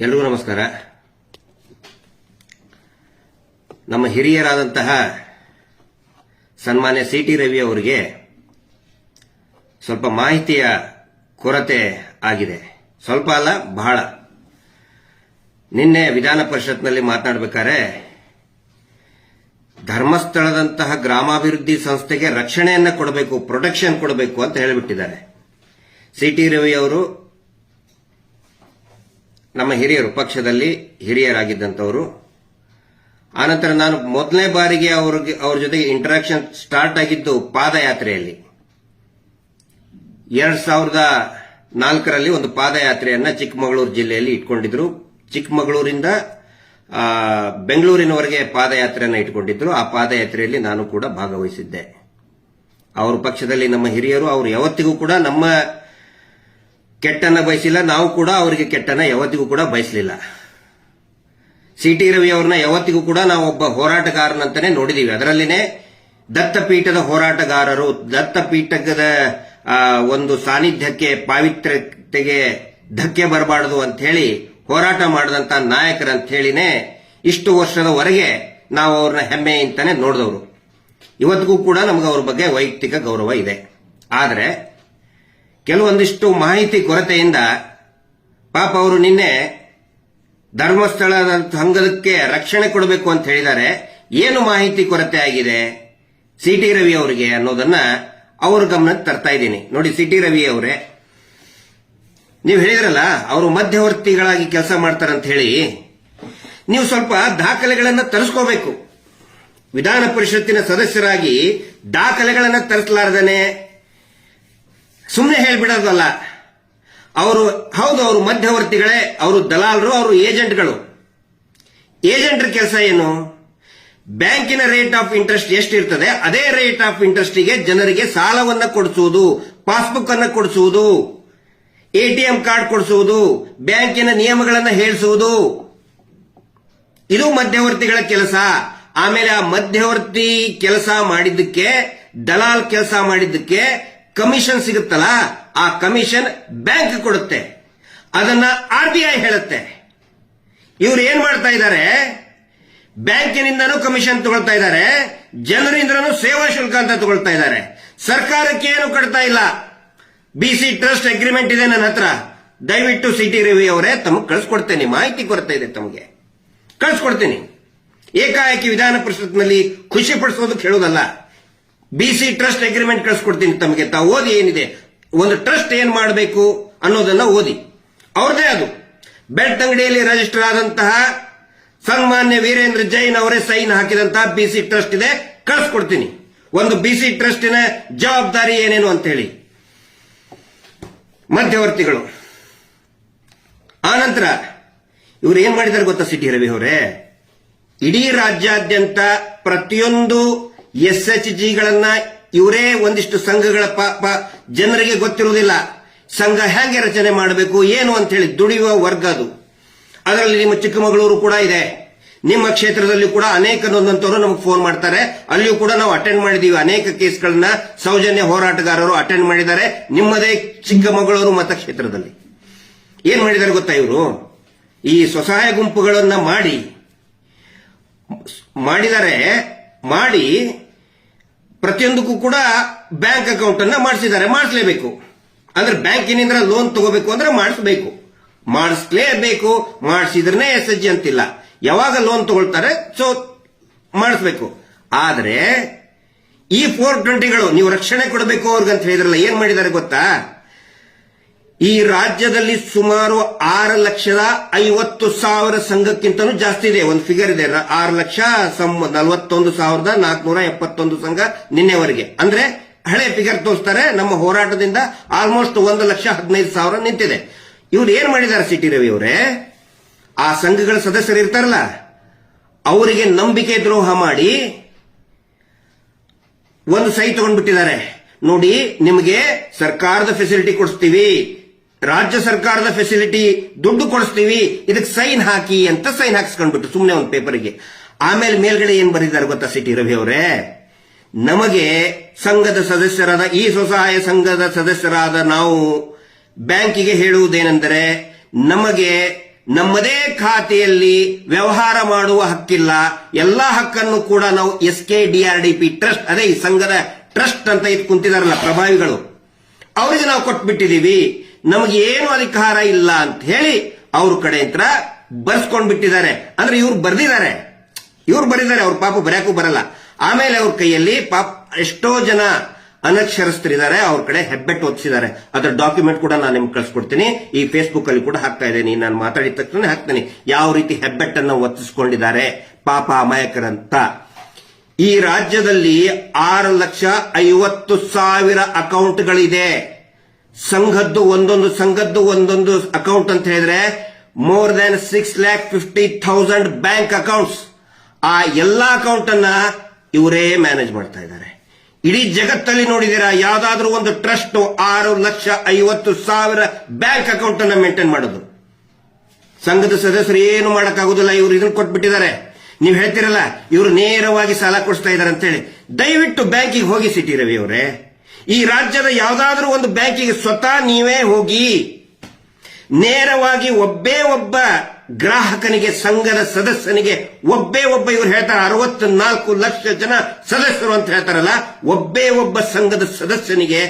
ಎಲ್ರಿಗೂ ನಮಸ್ಕಾರ. ನಮ್ಮ ಹಿರಿಯರಾದಂತಹ ಸನ್ಮಾನ್ಯ ಸಿ ಟಿ ರವಿ ಅವರಿಗೆ ಸ್ವಲ್ಪ ಮಾಹಿತಿಯ ಕೊರತೆ ಆಗಿದೆ. ಸ್ವಲ್ಪ ಅಲ್ಲ, ಬಹಳ. ನಿನ್ನೆ ವಿಧಾನ ಪರಿಷತ್ನಲ್ಲಿ ಮಾತನಾಡಬೇಕಾದ್ರೆ, ಧರ್ಮಸ್ಥಳದಂತಹ ಗ್ರಾಮಾಭಿವೃದ್ಧಿ ಸಂಸ್ಥೆಗೆ ರಕ್ಷಣೆಯನ್ನು ಕೊಡಬೇಕು, ಪ್ರೊಟೆಕ್ಷನ್ ಕೊಡಬೇಕು ಅಂತ ಹೇಳಿಬಿಟ್ಟಿದ್ದಾರೆ. ಸಿ ಟಿ ರವಿ ಅವರು ನಮ್ಮ ಹಿರಿಯರು, ಪಕ್ಷದಲ್ಲಿ ಹಿರಿಯರಾಗಿದ್ದಂಥವರು. ಆನಂತರ ನಾನು ಮೊದಲನೇ ಬಾರಿಗೆ ಅವ್ರಿಗೆ, ಅವ್ರ ಜೊತೆಗೆ ಇಂಟರಾಕ್ಷನ್ ಸ್ಟಾರ್ಟ್ ಆಗಿದ್ದು ಪಾದಯಾತ್ರೆಯಲ್ಲಿ. ಎರಡ್ ಸಾವಿರದ ನಾಲ್ಕರಲ್ಲಿ ಒಂದು ಪಾದಯಾತ್ರೆಯನ್ನ ಚಿಕ್ಕಮಗಳೂರು ಜಿಲ್ಲೆಯಲ್ಲಿ ಇಟ್ಕೊಂಡಿದ್ರು. ಚಿಕ್ಕಮಗಳೂರಿಂದ ಬೆಂಗಳೂರಿನವರೆಗೆ ಪಾದಯಾತ್ರೆಯನ್ನ ಇಟ್ಕೊಂಡಿದ್ರು. ಆ ಪಾದಯಾತ್ರೆಯಲ್ಲಿ ನಾನು ಕೂಡ ಭಾಗವಹಿಸಿದ್ದೆ. ಅವರ ಪಕ್ಷದಲ್ಲಿ ನಮ್ಮ ಹಿರಿಯರು, ಅವರು ಯಾವತ್ತಿಗೂ ಕೂಡ ನಮ್ಮ ಕೆಟ್ಟನ್ನ ಬಯಸಿಲ್ಲ, ನಾವು ಕೂಡ ಅವರಿಗೆ ಕೆಟ್ಟನ ಯಾವತ್ತಿಗೂ ಕೂಡ ಬಯಸಲಿಲ್ಲ. ಸಿ ಟಿ ರವಿ ಅವ್ರನ್ನ ಯಾವತ್ತಿಗೂ ಕೂಡ ನಾವು ಒಬ್ಬ ಹೋರಾಟಗಾರನಂತಾನೆ ನೋಡಿದೀವಿ. ಅದರಲ್ಲಿನೇ ದತ್ತಪೀಠದ ಹೋರಾಟಗಾರರು, ದತ್ತಪೀಠದ ಒಂದು ಸಾನ್ನಿಧ್ಯಕ್ಕೆ, ಪಾವಿತ್ರ್ಯತೆಗೆ ಧಕ್ಕೆ ಬರಬಾರದು ಅಂತ ಹೇಳಿ ಹೋರಾಟ ಮಾಡಿದಂತ ನಾಯಕರಂತ ಹೇಳಿನೇ ಇಷ್ಟು ವರ್ಷದವರೆಗೆ ನಾವು ಅವ್ರನ್ನ ಹೆಮ್ಮೆ ಅಂತಾನೆ ನೋಡಿದವರು. ಇವತ್ತಿಗೂ ಕೂಡ ನಮ್ಗೆ ಅವ್ರ ಬಗ್ಗೆ ವೈಯಕ್ತಿಕ ಗೌರವ ಇದೆ. ಆದರೆ ಕೆಲವೊಂದಿಷ್ಟು ಮಾಹಿತಿ ಕೊರತೆಯಿಂದ ಪಾಪ ಅವರು ನಿನ್ನೆ ಧರ್ಮಸ್ಥಳದ ಸಂಘದಕ್ಕೆ ರಕ್ಷಣೆ ಕೊಡಬೇಕು ಅಂತ ಹೇಳಿದ್ದಾರೆ. ಏನು ಮಾಹಿತಿ ಕೊರತೆ ಆಗಿದೆ ಸಿ ಟಿ ರವಿ ಅವರಿಗೆ ಅನ್ನೋದನ್ನ ಅವ್ರ ಗಮನಕ್ಕೆ ತರ್ತಾ ಇದ್ದೀನಿ. ನೋಡಿ ಸಿ ಟಿ ರವಿ ಅವರೇ, ನೀವು ಹೇಳಿದ್ರಲ್ಲ, ಅವರು ಮಧ್ಯವರ್ತಿಗಳಾಗಿ ಕೆಲಸ ಮಾಡ್ತಾರಂತ ಹೇಳಿ. ನೀವು ಸ್ವಲ್ಪ ದಾಖಲೆಗಳನ್ನ ತರಿಸ್ಕೋಬೇಕು. ವಿಧಾನ ಪರಿಷತ್ತಿನ ಸದಸ್ಯರಾಗಿ ದಾಖಲೆಗಳನ್ನ ತರಿಸಲಾರ್ದನೆ ಸುಮ್ಮನೆ ಹೇಳ್ಬಿಡೋದಲ್ಲ. ಅವರು, ಹೌದು, ಅವರು ಮಧ್ಯವರ್ತಿಗಳೇ, ಅವರು ದಲಾಲರು, ಅವರು ಏಜೆಂಟ್ಗಳು. ಏಜೆಂಟ್ರ ಕೆಲಸ ಏನು? ಬ್ಯಾಂಕಿನ ರೇಟ್ ಆಫ್ ಇಂಟ್ರೆಸ್ಟ್ ಎಷ್ಟಿರ್ತದೆ, ಅದೇ ರೇಟ್ ಆಫ್ ಇಂಟ್ರೆಸ್ಟಿಗೆ ಜನರಿಗೆ ಸಾಲವನ್ನ ಕೊಡಿಸುವುದು, ಪಾಸ್ಬುಕ್ ಅನ್ನ ಕೊಡಿಸುವುದು ಎಟಿಎಂ ಕಾರ್ಡ್ ಕೊಡಿಸುವುದು, ಬ್ಯಾಂಕಿನ ನಿಯಮಗಳನ್ನು ಹೇಳಿಸುವುದು. ಇದು ಮಧ್ಯವರ್ತಿಗಳ ಕೆಲಸ. ಆಮೇಲೆ ಆ ಮಧ್ಯವರ್ತಿ ಕೆಲಸ ಮಾಡಿದ್ದಕ್ಕೆ, ದಲಾಲ್ ಕೆಲಸ ಮಾಡಿದ್ದಕ್ಕೆ ಕಮಿಷನ್ ಸಿಗುತ್ತಲ್ಲ, ಆ ಕಮಿಷನ್ ಬ್ಯಾಂಕ್ ಕೊಡುತ್ತೆ. ಅದನ್ನ ಆರ್ ಬಿ ಐ ಹೇಳುತ್ತೆ. ಇವ್ರು ಏನ್ ಮಾಡ್ತಾ ಇದ್ದಾರೆ? ಬ್ಯಾಂಕಿನಿಂದನೂ ಕಮಿಷನ್ ತಗೊಳ್ತಾ ಇದ್ದಾರೆ, ಜನರಿಂದನೂ ಸೇವಾ ಶುಲ್ಕ ಅಂತ ತಗೊಳ್ತಾ ಇದ್ದಾರೆ. ಸರ್ಕಾರಕ್ಕೆ ಏನು ಕಟ್ತಾ ಇಲ್ಲ. ಬಿ ಸಿ ಟ್ರಸ್ಟ್ ಅಗ್ರಿಮೆಂಟ್ ಇದೆ ನನ್ನ ಹತ್ರ. ದಯವಿಟ್ಟು ಸಿಟಿ ರವಿ ಅವರೇ ತಮಗೆ ಕಳಿಸ್ಕೊಡ್ತೇನೆ, ಮಾಹಿತಿ ಕೊರತೆ ಇದೆ ತಮಗೆ. ಕಳಿಸ್ಕೊಡ್ತೀನಿ. ಏಕಾಏಕಿ ವಿಧಾನ ಪರಿಷತ್ನಲ್ಲಿ ಖುಷಿ ಪಡಿಸೋದಕ್ಕೆ ಹೇಳೋದಲ್ಲ. ಬಿ ಸಿ ಟ್ರಸ್ಟ್ ಅಗ್ರಿಮೆಂಟ್ ಕಳಿಸ್ಕೊಡ್ತೀನಿ ತಮಗೆ. ತಾವು ಓದಿ ಏನಿದೆ. ಒಂದು ಟ್ರಸ್ಟ್ ಏನ್ ಮಾಡಬೇಕು ಅನ್ನೋದನ್ನ ಓದಿ. ಅವ್ರದೇ ಅದು. ಬೆಲ್ಟ್ ಅಂಗಡಿಯಲ್ಲಿ ರಿಜಿಸ್ಟರ್ ಆದಂತಹ ಸನ್ಮಾನ್ಯ ವೀರೇಂದ್ರ ಜೈನ್ ಅವರೇ ಸೈನ್ ಹಾಕಿದಂತಹ ಬಿ ಸಿ ಟ್ರಸ್ಟ್ ಇದೆ. ಕಳಿಸ್ಕೊಡ್ತೀನಿ. ಒಂದು ಬಿ ಸಿ ಟ್ರಸ್ಟಿನ ಜವಾಬ್ದಾರಿ ಏನೇನು ಅಂತ ಹೇಳಿ ಮಧ್ಯವರ್ತಿಗಳು ಆನಂತರ ಇವರು ಏನ್ ಮಾಡಿದ್ದಾರೆ ಗೊತ್ತಾ ಸಿಟಿ ರವಿ ಅವರೇ? ಇಡೀ ರಾಜ್ಯಾದ್ಯಂತ ಪ್ರತಿಯೊಂದು ಎಸ್ ಎಚ್ ಜಿಗಳನ್ನ ಇವರೇ ಒಂದಿಷ್ಟು ಸಂಘಗಳ ಪಾಪ ಜನರಿಗೆ ಗೊತ್ತಿರುವುದಿಲ್ಲ. ಸಂಘ ಹೇಗೆ ರಚನೆ ಮಾಡಬೇಕು, ಏನು ಅಂತ ಹೇಳಿ ದುಡಿಯುವ ವರ್ಗ ಅದು. ಅದರಲ್ಲಿ ನಿಮ್ಮ ಚಿಕ್ಕಮಗಳೂರು ಕೂಡ ಇದೆ. ನಿಮ್ಮ ಕ್ಷೇತ್ರದಲ್ಲಿ ಕೂಡ ಅನೇಕ ನೊಂದಂತವರು ನಮಗೆ ಫೋನ್ ಮಾಡ್ತಾರೆ. ಅಲ್ಲಿಯೂ ಕೂಡ ನಾವು ಅಟೆಂಡ್ ಮಾಡಿದೀವಿ. ಅನೇಕ ಕೇಸ್ಗಳನ್ನ ಸೌಜನ್ಯ ಹೋರಾಟಗಾರರು ಅಟೆಂಡ್ ಮಾಡಿದ್ದಾರೆ. ನಿಮ್ಮದೇ ಚಿಕ್ಕಮಗಳೂರು ಮತಕ್ಷೇತ್ರದಲ್ಲಿ. ಏನ್ ಮಾಡಿದ್ದಾರೆ ಗೊತ್ತಾ ಇವರು? ಈ ಸ್ವಸಹಾಯ ಗುಂಪುಗಳನ್ನ ಮಾಡಿ, ಮಾಡಿದರೆ ಮಾಡಿ ಪ್ರತಿಯೊಂದಕ್ಕೂ ಕೂಡ ಬ್ಯಾಂಕ್ ಅಕೌಂಟ್ ಅನ್ನ ಮಾಡಿಸಿದ್ದಾರೆ. ಮಾಡಿಸಲೇಬೇಕು. ಅಂದ್ರೆ ಬ್ಯಾಂಕಿನಿಂದ ಲೋನ್ ತಗೋಬೇಕು ಅಂದ್ರೆ ಮಾಡಿಸ್ಬೇಕು. ಮಾಡಿಸ್ಲೇಬೇಕು. ಮಾಡಿಸಿದ್ರೆ ಎಸ್ ಎಚ್ ಜಿ ಅಂತಿಲ್ಲ. ಯಾವಾಗ ಲೋನ್ ತಗೊಳ್ತಾರೆ ಸೊ ಮಾಡಿಸ್ಬೇಕು. ಆದ್ರೆ ಈ ಫೋರ್ ಟ್ವೆಂಟಿಗಳು ನೀವು ರಕ್ಷಣೆ ಕೊಡಬೇಕು ಅವ್ರಿಗಂತ ಹೇಳಿದ್ರಲ್ಲ, ಏನ್ ಮಾಡಿದ್ದಾರೆ ಗೊತ್ತಾ? ಈ ರಾಜ್ಯದಲ್ಲಿ ಸುಮಾರು ಆರು ಲಕ್ಷದ ಐವತ್ತು ಸಾವಿರ ಸಂಘಕ್ಕಿಂತಲೂ ಜಾಸ್ತಿ ಇದೆ. ಒಂದು ಫಿಗರ್ ಇದೆ. ಆರು ಲಕ್ಷ ನಲವತ್ತೊಂದು ಸಾವಿರದ ನಾಲ್ಕುನೂರ ಎಪ್ಪತ್ತೊಂದು ಸಂಘ ನಿನ್ನೆವರೆಗೆ. ಅಂದ್ರೆ ಹಳೆ ಫಿಗರ್ ತೋರಿಸ್ತಾರೆ. ನಮ್ಮ ಹೋರಾಟದಿಂದ ಆಲ್ಮೋಸ್ಟ್ ಒಂದು ಲಕ್ಷ ಹದಿನೈದು ಸಾವಿರ ನಿಂತಿದೆ. ಇವ್ರು ಏನ್ ಮಾಡಿದ್ದಾರೆ ಸಿಟಿ ರವಿ ಅವರೇ? ಆ ಸಂಘಗಳ ಸದಸ್ಯರು ಇರ್ತಾರಲ್ಲ, ಅವರಿಗೆ ನಂಬಿಕೆ ದ್ರೋಹ ಮಾಡಿ ಒಂದು ಸೈ ತಗೊಂಡ್ಬಿಟ್ಟಿದ್ದಾರೆ. ನೋಡಿ, ನಿಮಗೆ ಸರ್ಕಾರದ ಫೆಸಿಲಿಟಿ ಕೊಡಿಸ್ತೀವಿ. ರಾಜ್ಯ ಸರ್ಕಾರದ ಫೆಸಿಲಿಟಿ ದುಡ್ಡು ಕೊಡಿಸ್ತೀವಿ, ಇದಕ್ಕೆ ಸೈನ್ ಹಾಕಿ ಅಂತ ಸೈನ್ ಹಾಕಿಸ್ಕೊಂಡ್ಬಿಟ್ಟು ಸುಮ್ಮನೆ ಒಂದು ಪೇಪರ್ಗೆ ಆಮೇಲೆ ಮೇಲ್ಗಡೆ ಏನ್ ಬರೆದಿದ್ದಾರೆ ಗೊತ್ತಾ ಸಿಟಿ ರವಿ ಅವರೇ? ನಮಗೆ ಸಂಘದ ಸದಸ್ಯರಾದ, ಈ ಸ್ವಸಹಾಯ ಸಂಘದ ಸದಸ್ಯರಾದ ನಾವು ಬ್ಯಾಂಕಿಗೆ ಹೇಳುವುದೇನೆಂದರೆ, ನಮಗೆ ನಮ್ಮದೇ ಖಾತೆಯಲ್ಲಿ ವ್ಯವಹಾರ ಮಾಡುವ ಹಕ್ಕಿಲ್ಲ, ಎಲ್ಲಾ ಹಕ್ಕನ್ನು ಕೂಡ ನಾವು ಎಸ್ ಕೆ ಟ್ರಸ್ಟ್, ಅದೇ ಈ ಸಂಘದ ಟ್ರಸ್ಟ್ ಅಂತ ಇದು ಕುಂತಿದಾರಲ್ಲ ಪ್ರಭಾವಿಗಳು, ಅವರಿಗೆ ನಾವು ಕೊಟ್ಬಿಟ್ಟಿದೀವಿ. ನಮಗೆ ಏನು ಅಧಿಕಾರ ಇಲ್ಲ ಅಂತ ಹೇಳಿ ಅವ್ರ ಕಡೆ ಹತ್ರ ಬರ್ಸ್ಕೊಂಡ್ ಬಿಟ್ಟಿದ್ದಾರೆ ಅಂದ್ರೆ ಇವ್ರು ಬರ್ದಿದ್ದಾರೆ. ಇವ್ರು ಬರೆದಿದ್ದಾರೆ, ಅವ್ರ ಪಾಪ ಬರೆಯಕ್ಕೂ ಬರಲ್ಲ. ಆಮೇಲೆ ಅವ್ರ ಕೈಯಲ್ಲಿ ಪಾಪ ಎಷ್ಟೋ ಜನ ಅನಕ್ಷರಸ್ಥರಿದ್ದಾರೆ, ಅವ್ರ ಕಡೆ ಹೆಬ್ಬೆಟ್ಟು ಒತ್ತಿಸಿದ್ದಾರೆ. ಅದರ ಡಾಕ್ಯುಮೆಂಟ್ ಕೂಡ ನಾನು ನಿಮ್ಗೆ ಕಳ್ಸಿಕೊಡ್ತೀನಿ. ಈ ಫೇಸ್ಬುಕ್ ಅಲ್ಲಿ ಕೂಡ ಹಾಕ್ತಾ ಇದ್ದೀನಿ. ನಾನು ಮಾತಾಡಿದ ತಕ್ಷಣ ಹಾಕ್ತೀನಿ. ಯಾವ ರೀತಿ ಹೆಬ್ಬೆಟ್ಟನ್ನು ಒತ್ತಿಸ್ಕೊಂಡಿದ್ದಾರೆ ಪಾಪ ಅಮಾಯಕರಂತ. ಈ ರಾಜ್ಯದಲ್ಲಿ ಆರು ಲಕ್ಷ ಐವತ್ತು ಸಾವಿರ ಅಕೌಂಟ್ಗಳಿದೆ. ಸಂಘದ್ದು ಒಂದೊಂದು ಸಂಘದ್ದು ಒಂದೊಂದು ಅಕೌಂಟ್ ಅಂತ ಹೇಳಿದ್ರೆ more than six lakh fifty thousand bank accounts ಆ ಎಲ್ಲಾ ಅಕೌಂಟ್ ಅನ್ನ ಇವರೇ ಮ್ಯಾನೇಜ್ ಮಾಡ್ತಾ ಇದ್ದಾರೆ. ಇಡೀ ಜಗತ್ತಲ್ಲಿ ನೋಡಿದೀರಾ ಯಾವ್ದಾದ್ರೂ ಒಂದು ಟ್ರಸ್ಟ್ ಆರು ಲಕ್ಷ ಐವತ್ತು ಸಾವಿರ ಬ್ಯಾಂಕ್ ಅಕೌಂಟ್ ಅನ್ನ ಮೇಂಟೈನ್ ಮಾಡೋದು. ಸಂಘದ ಸದಸ್ಯರು ಏನು ಮಾಡೋಕ್ಕಾಗೋದಿಲ್ಲ, ಇವರು ಇದನ್ನು ಕೊಟ್ಬಿಟ್ಟಿದ್ದಾರೆ. ನೀವು ಹೇಳ್ತಿರಲ್ಲ, ಇವರು ನೇರವಾಗಿ ಸಾಲ ಕೊಡಿಸ್ತಾ ಇದ್ದಾರೆ ಅಂತ ಹೇಳಿ. ದಯವಿಟ್ಟು ಬ್ಯಾಂಕಿಗೆ ಹೋಗಿ ಸಿಟಿ ರವಿ ಅವರೇ. ಈ ರಾಜ್ಯದ ಯಾವುದಾದ್ರೂ ಒಂದು ಬ್ಯಾಂಕಿಗೆ ಸ್ವತಃ ನೀವೇ ಹೋಗಿ ನೇರವಾಗಿ ಒಬ್ಬೇ ಒಬ್ಬ ಗ್ರಾಹಕನಿಗೆ, ಸಂಘದ ಸದಸ್ಯನಿಗೆ ಒಬ್ಬೇ ಒಬ್ಬ ಇವರು ಹೇಳ್ತಾರೆ, ಅರವತ್ನಾಲ್ಕು ಲಕ್ಷ ಜನ ಸದಸ್ಯರು ಅಂತ ಹೇಳ್ತಾರಲ್ಲ, ಒಬ್ಬೇ ಒಬ್ಬ ಸಂಘದ ಸದಸ್ಯನಿಗೆ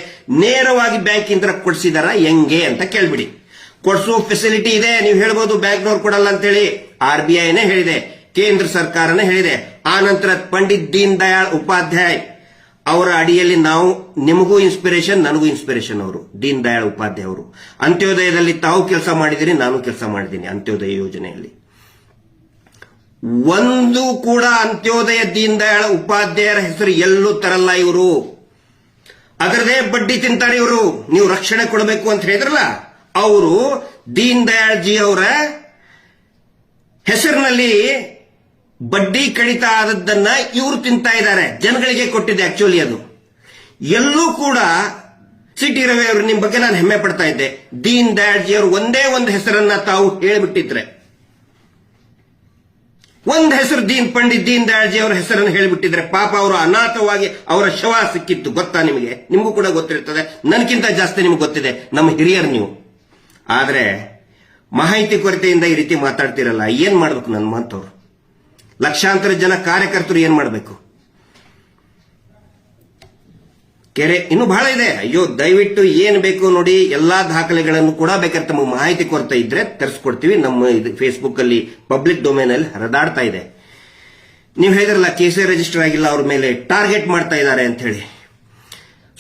ನೇರವಾಗಿ ಬ್ಯಾಂಕಿಂದ ಕೊಡಿಸಿದಾರ, ಹೆಂಗೆ ಅಂತ ಕೇಳ್ಬಿಡಿ. ಕೊಡಿಸುವ ಫೆಸಿಲಿಟಿ ಇದೆ, ನೀವು ಹೇಳ್ಬೋದು ಬ್ಯಾಂಕ್ನವ್ರು ಕೊಡಲ್ಲ ಅಂತೇಳಿ. ಆರ್ ಬಿ ಐನೇ ಹೇಳಿದೆ, ಕೇಂದ್ರ ಸರ್ಕಾರನೇ ಹೇಳಿದೆ. ಆ ನಂತರ ಪಂಡಿತ್ ದೀನ್ ದಯಾಳ್ ಉಪಾಧ್ಯಾಯ್. ಅವರ ಅಡಿಯಲ್ಲಿ ನಾವು, ನಿಮಗೂ ಇನ್ಸ್ಪಿರೇಷನ್ ನನಗೂ ಇನ್ಸ್ಪಿರೇಷನ್ ಅವರು. ದೀನ್ ದಯಾಳ್ ಉಪಾಧ್ಯಾಯ ಅವರು. ಅಂತ್ಯೋದಯದಲ್ಲಿ ತಾವು ಕೆಲಸ ಮಾಡಿದಿರಿ, ನಾನು ಕೆಲಸ ಮಾಡಿದ್ದೀನಿ ಅಂತ್ಯೋದಯ ಯೋಜನೆಯಲ್ಲಿ. ಒಂದು ಕೂಡ ಅಂತ್ಯೋದಯ ದೀನ್ ದಯಾಳ್ ಉಪಾಧ್ಯಾಯರ ಹೆಸರು ಎಲ್ಲೂ ತರಲ್ಲ ಇವರು. ಅದರದೇ ಬಡ್ಡಿ ತಿಂತಾರೆ ಇವರು. ನೀವು ರಕ್ಷಣೆ ಕೊಡಬೇಕು ಅಂತ ಹೇಳಿದ್ರಲ್ಲ, ಅವರು ದೀನ್ ದಯಾಳ್ ಜಿ ಅವರ ಹೆಸರಿನಲ್ಲಿ ಬಡ್ಡಿ ಕಡಿತ ಆದದ್ದನ್ನ ಇವರು ತಿಂತಾ ಇದ್ದಾರೆ. ಜನಗಳಿಗೆ ಕೊಟ್ಟಿದೆ ಆಕ್ಚುಲಿ ಅದು. ಎಲ್ಲೂ ಕೂಡ ಸಿಟಿ ರವಿ ಅವರು ನಿಮ್ ಬಗ್ಗೆ ನಾನು ಹೆಮ್ಮೆ ಪಡ್ತಾ ಇದ್ದೆ. ದೀನ್ ದಯಾಳ್ಜಿ ಅವರು ಒಂದೇ ಒಂದು ಹೆಸರನ್ನ ತಾವು ಹೇಳಿಬಿಟ್ಟಿದ್ರೆ. ಒಂದ್ ಹೆಸರು ದೀನ್ ಪಂಡಿತ್ ದೀನ್ ದಯಾಳ್ಜಿ ಅವರ ಹೆಸರನ್ನು ಹೇಳಿಬಿಟ್ಟಿದ್ರೆ ಪಾಪ ಅವರು ಅನಾಥವಾಗಿ ಅವರ ಶವ ಸಿಕ್ಕಿತ್ತು. ಗೊತ್ತಾ ನಿಮಗೆ? ನಿಮಗೂ ಕೂಡ ಗೊತ್ತಿರ್ತದೆ. ನನಗಿಂತ ಜಾಸ್ತಿ ನಿಮ್ಗೆ ಗೊತ್ತಿದೆ. ನಮ್ಮ ಹಿರಿಯರು ನೀವು. ಆದ್ರೆ ಮಾಹಿತಿ ಕೊರತೆಯಿಂದ ಈ ರೀತಿ ಮಾತಾಡ್ತಿರಲ್ಲ. ಏನ್ ಮಾಡ್ಬೇಕು ನನ್ನ ಮಾತವ್ರು? ಲಕ್ಷಾಂತರ ಜನ ಕಾರ್ಯಕರ್ತರು ಏನ್ ಮಾಡಬೇಕು? ಕೆರೆ ಇನ್ನು ಬಹಳ ಇದೆ. ಅಯ್ಯೋ, ದಯವಿಟ್ಟು ಏನ್ ಬೇಕು ನೋಡಿ, ಎಲ್ಲಾ ದಾಖಲೆಗಳನ್ನು ಕೂಡ ಬೇಕಾದ್ರೆ ತಮಗೆ ಮಾಹಿತಿ ಕೊರತೆ ಇದ್ರೆ ತರಿಸ್ಕೊಡ್ತೀವಿ. ನಮ್ಮ ಇದು ಫೇಸ್ಬುಕ್ ಅಲ್ಲಿ ಪಬ್ಲಿಕ್ ಡೊಮೇನ್ ಅಲ್ಲಿ ಹರಿದಾಡ್ತಾ ಇದೆ. ನೀವು ಹೇಳಿದ್ರಲ್ಲ ಕೇಸೇ ರಿಜಿಸ್ಟರ್ ಆಗಿಲ್ಲ, ಅವ್ರ ಮೇಲೆ ಟಾರ್ಗೆಟ್ ಮಾಡ್ತಾ ಇದ್ದಾರೆ ಅಂತ ಹೇಳಿ.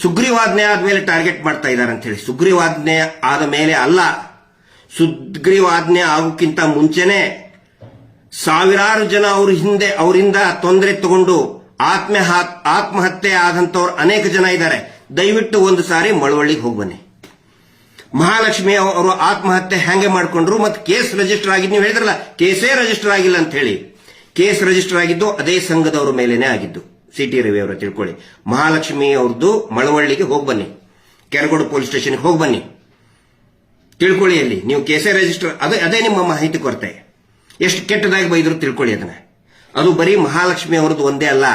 ಸುಗ್ರೀವಾಜ್ಞೆ ಆದ್ಮೇಲೆ ಟಾರ್ಗೆಟ್ ಮಾಡ್ತಾ ಇದ್ದಾರೆ ಅಂತ ಹೇಳಿ. ಸುಗ್ರೀವಾಜ್ಞೆ ಆದ ಮೇಲೆ ಅಲ್ಲ, ಸುಗ್ರೀವಾಜ್ಞೆ ಆಗೋಕ್ಕಿಂತ ಮುಂಚೆನೆ ಸಾವಿರಾರು ಜನ ಅವ್ರ ಹಿಂದೆ, ಅವರಿಂದ ತೊಂದರೆ ತಗೊಂಡು ಆತ್ಮ ಆತ್ಮಹತ್ಯೆ ಆದಂತವ್ರು ಅನೇಕ ಜನ ಇದ್ದಾರೆ. ದಯವಿಟ್ಟು ಒಂದು ಸಾರಿ ಮಳವಳ್ಳಿಗೆ ಹೋಗಿ ಬನ್ನಿ. ಮಹಾಲಕ್ಷ್ಮಿ ಅವರು ಆತ್ಮಹತ್ಯೆ ಹ್ಯಾಂಗೆ ಮಾಡ್ಕೊಂಡ್ರು? ಮತ್ತೆ ಕೇಸ್ ರಿಜಿಸ್ಟರ್ ಆಗಿದ್ದು ನೀವು ಹೇಳಿದ್ರಲ್ಲ, ಕೇಸೇ ರಿಜಿಸ್ಟರ್ ಆಗಿಲ್ಲ ಅಂತ ಹೇಳಿ. ಕೇಸ್ ರಿಜಿಸ್ಟರ್ ಆಗಿದ್ದು ಅದೇ ಸಂಘದವರ ಮೇಲೇನೆ ಆಗಿದ್ದು. ಸಿ ಟಿ ರವಿ ಅವರ ತಿಳ್ಕೊಳ್ಳಿ. ಮಹಾಲಕ್ಷ್ಮಿ ಅವ್ರದ್ದು ಮಳವಳ್ಳಿಗೆ ಹೋಗ್ಬನ್ನಿ ಕೆರಗೋಡು ಪೊಲೀಸ್ ಸ್ಟೇಷನ್ಗೆ ಹೋಗಿ ಬನ್ನಿ. ತಿಳ್ಕೊಳ್ಳಿ ಅಲ್ಲಿ. ನೀವು ಕೇಸೇ ರಿಜಿಸ್ಟರ್ ಅದೇ ಅದೇ ನಿಮ್ಮ ಮಾಹಿತಿ ಕೊರತೆ. ಎಷ್ಟು ಕೆಟ್ಟದಾಗಿ ಬೈದ್ರು ತಿಳ್ಕೊಳ್ಳಿ ಅದನ್ನ. ಅದು ಬರೀ ಮಹಾಲಕ್ಷ್ಮಿ ಅವರದ್ದು ಒಂದೇ ಅಲ್ಲ.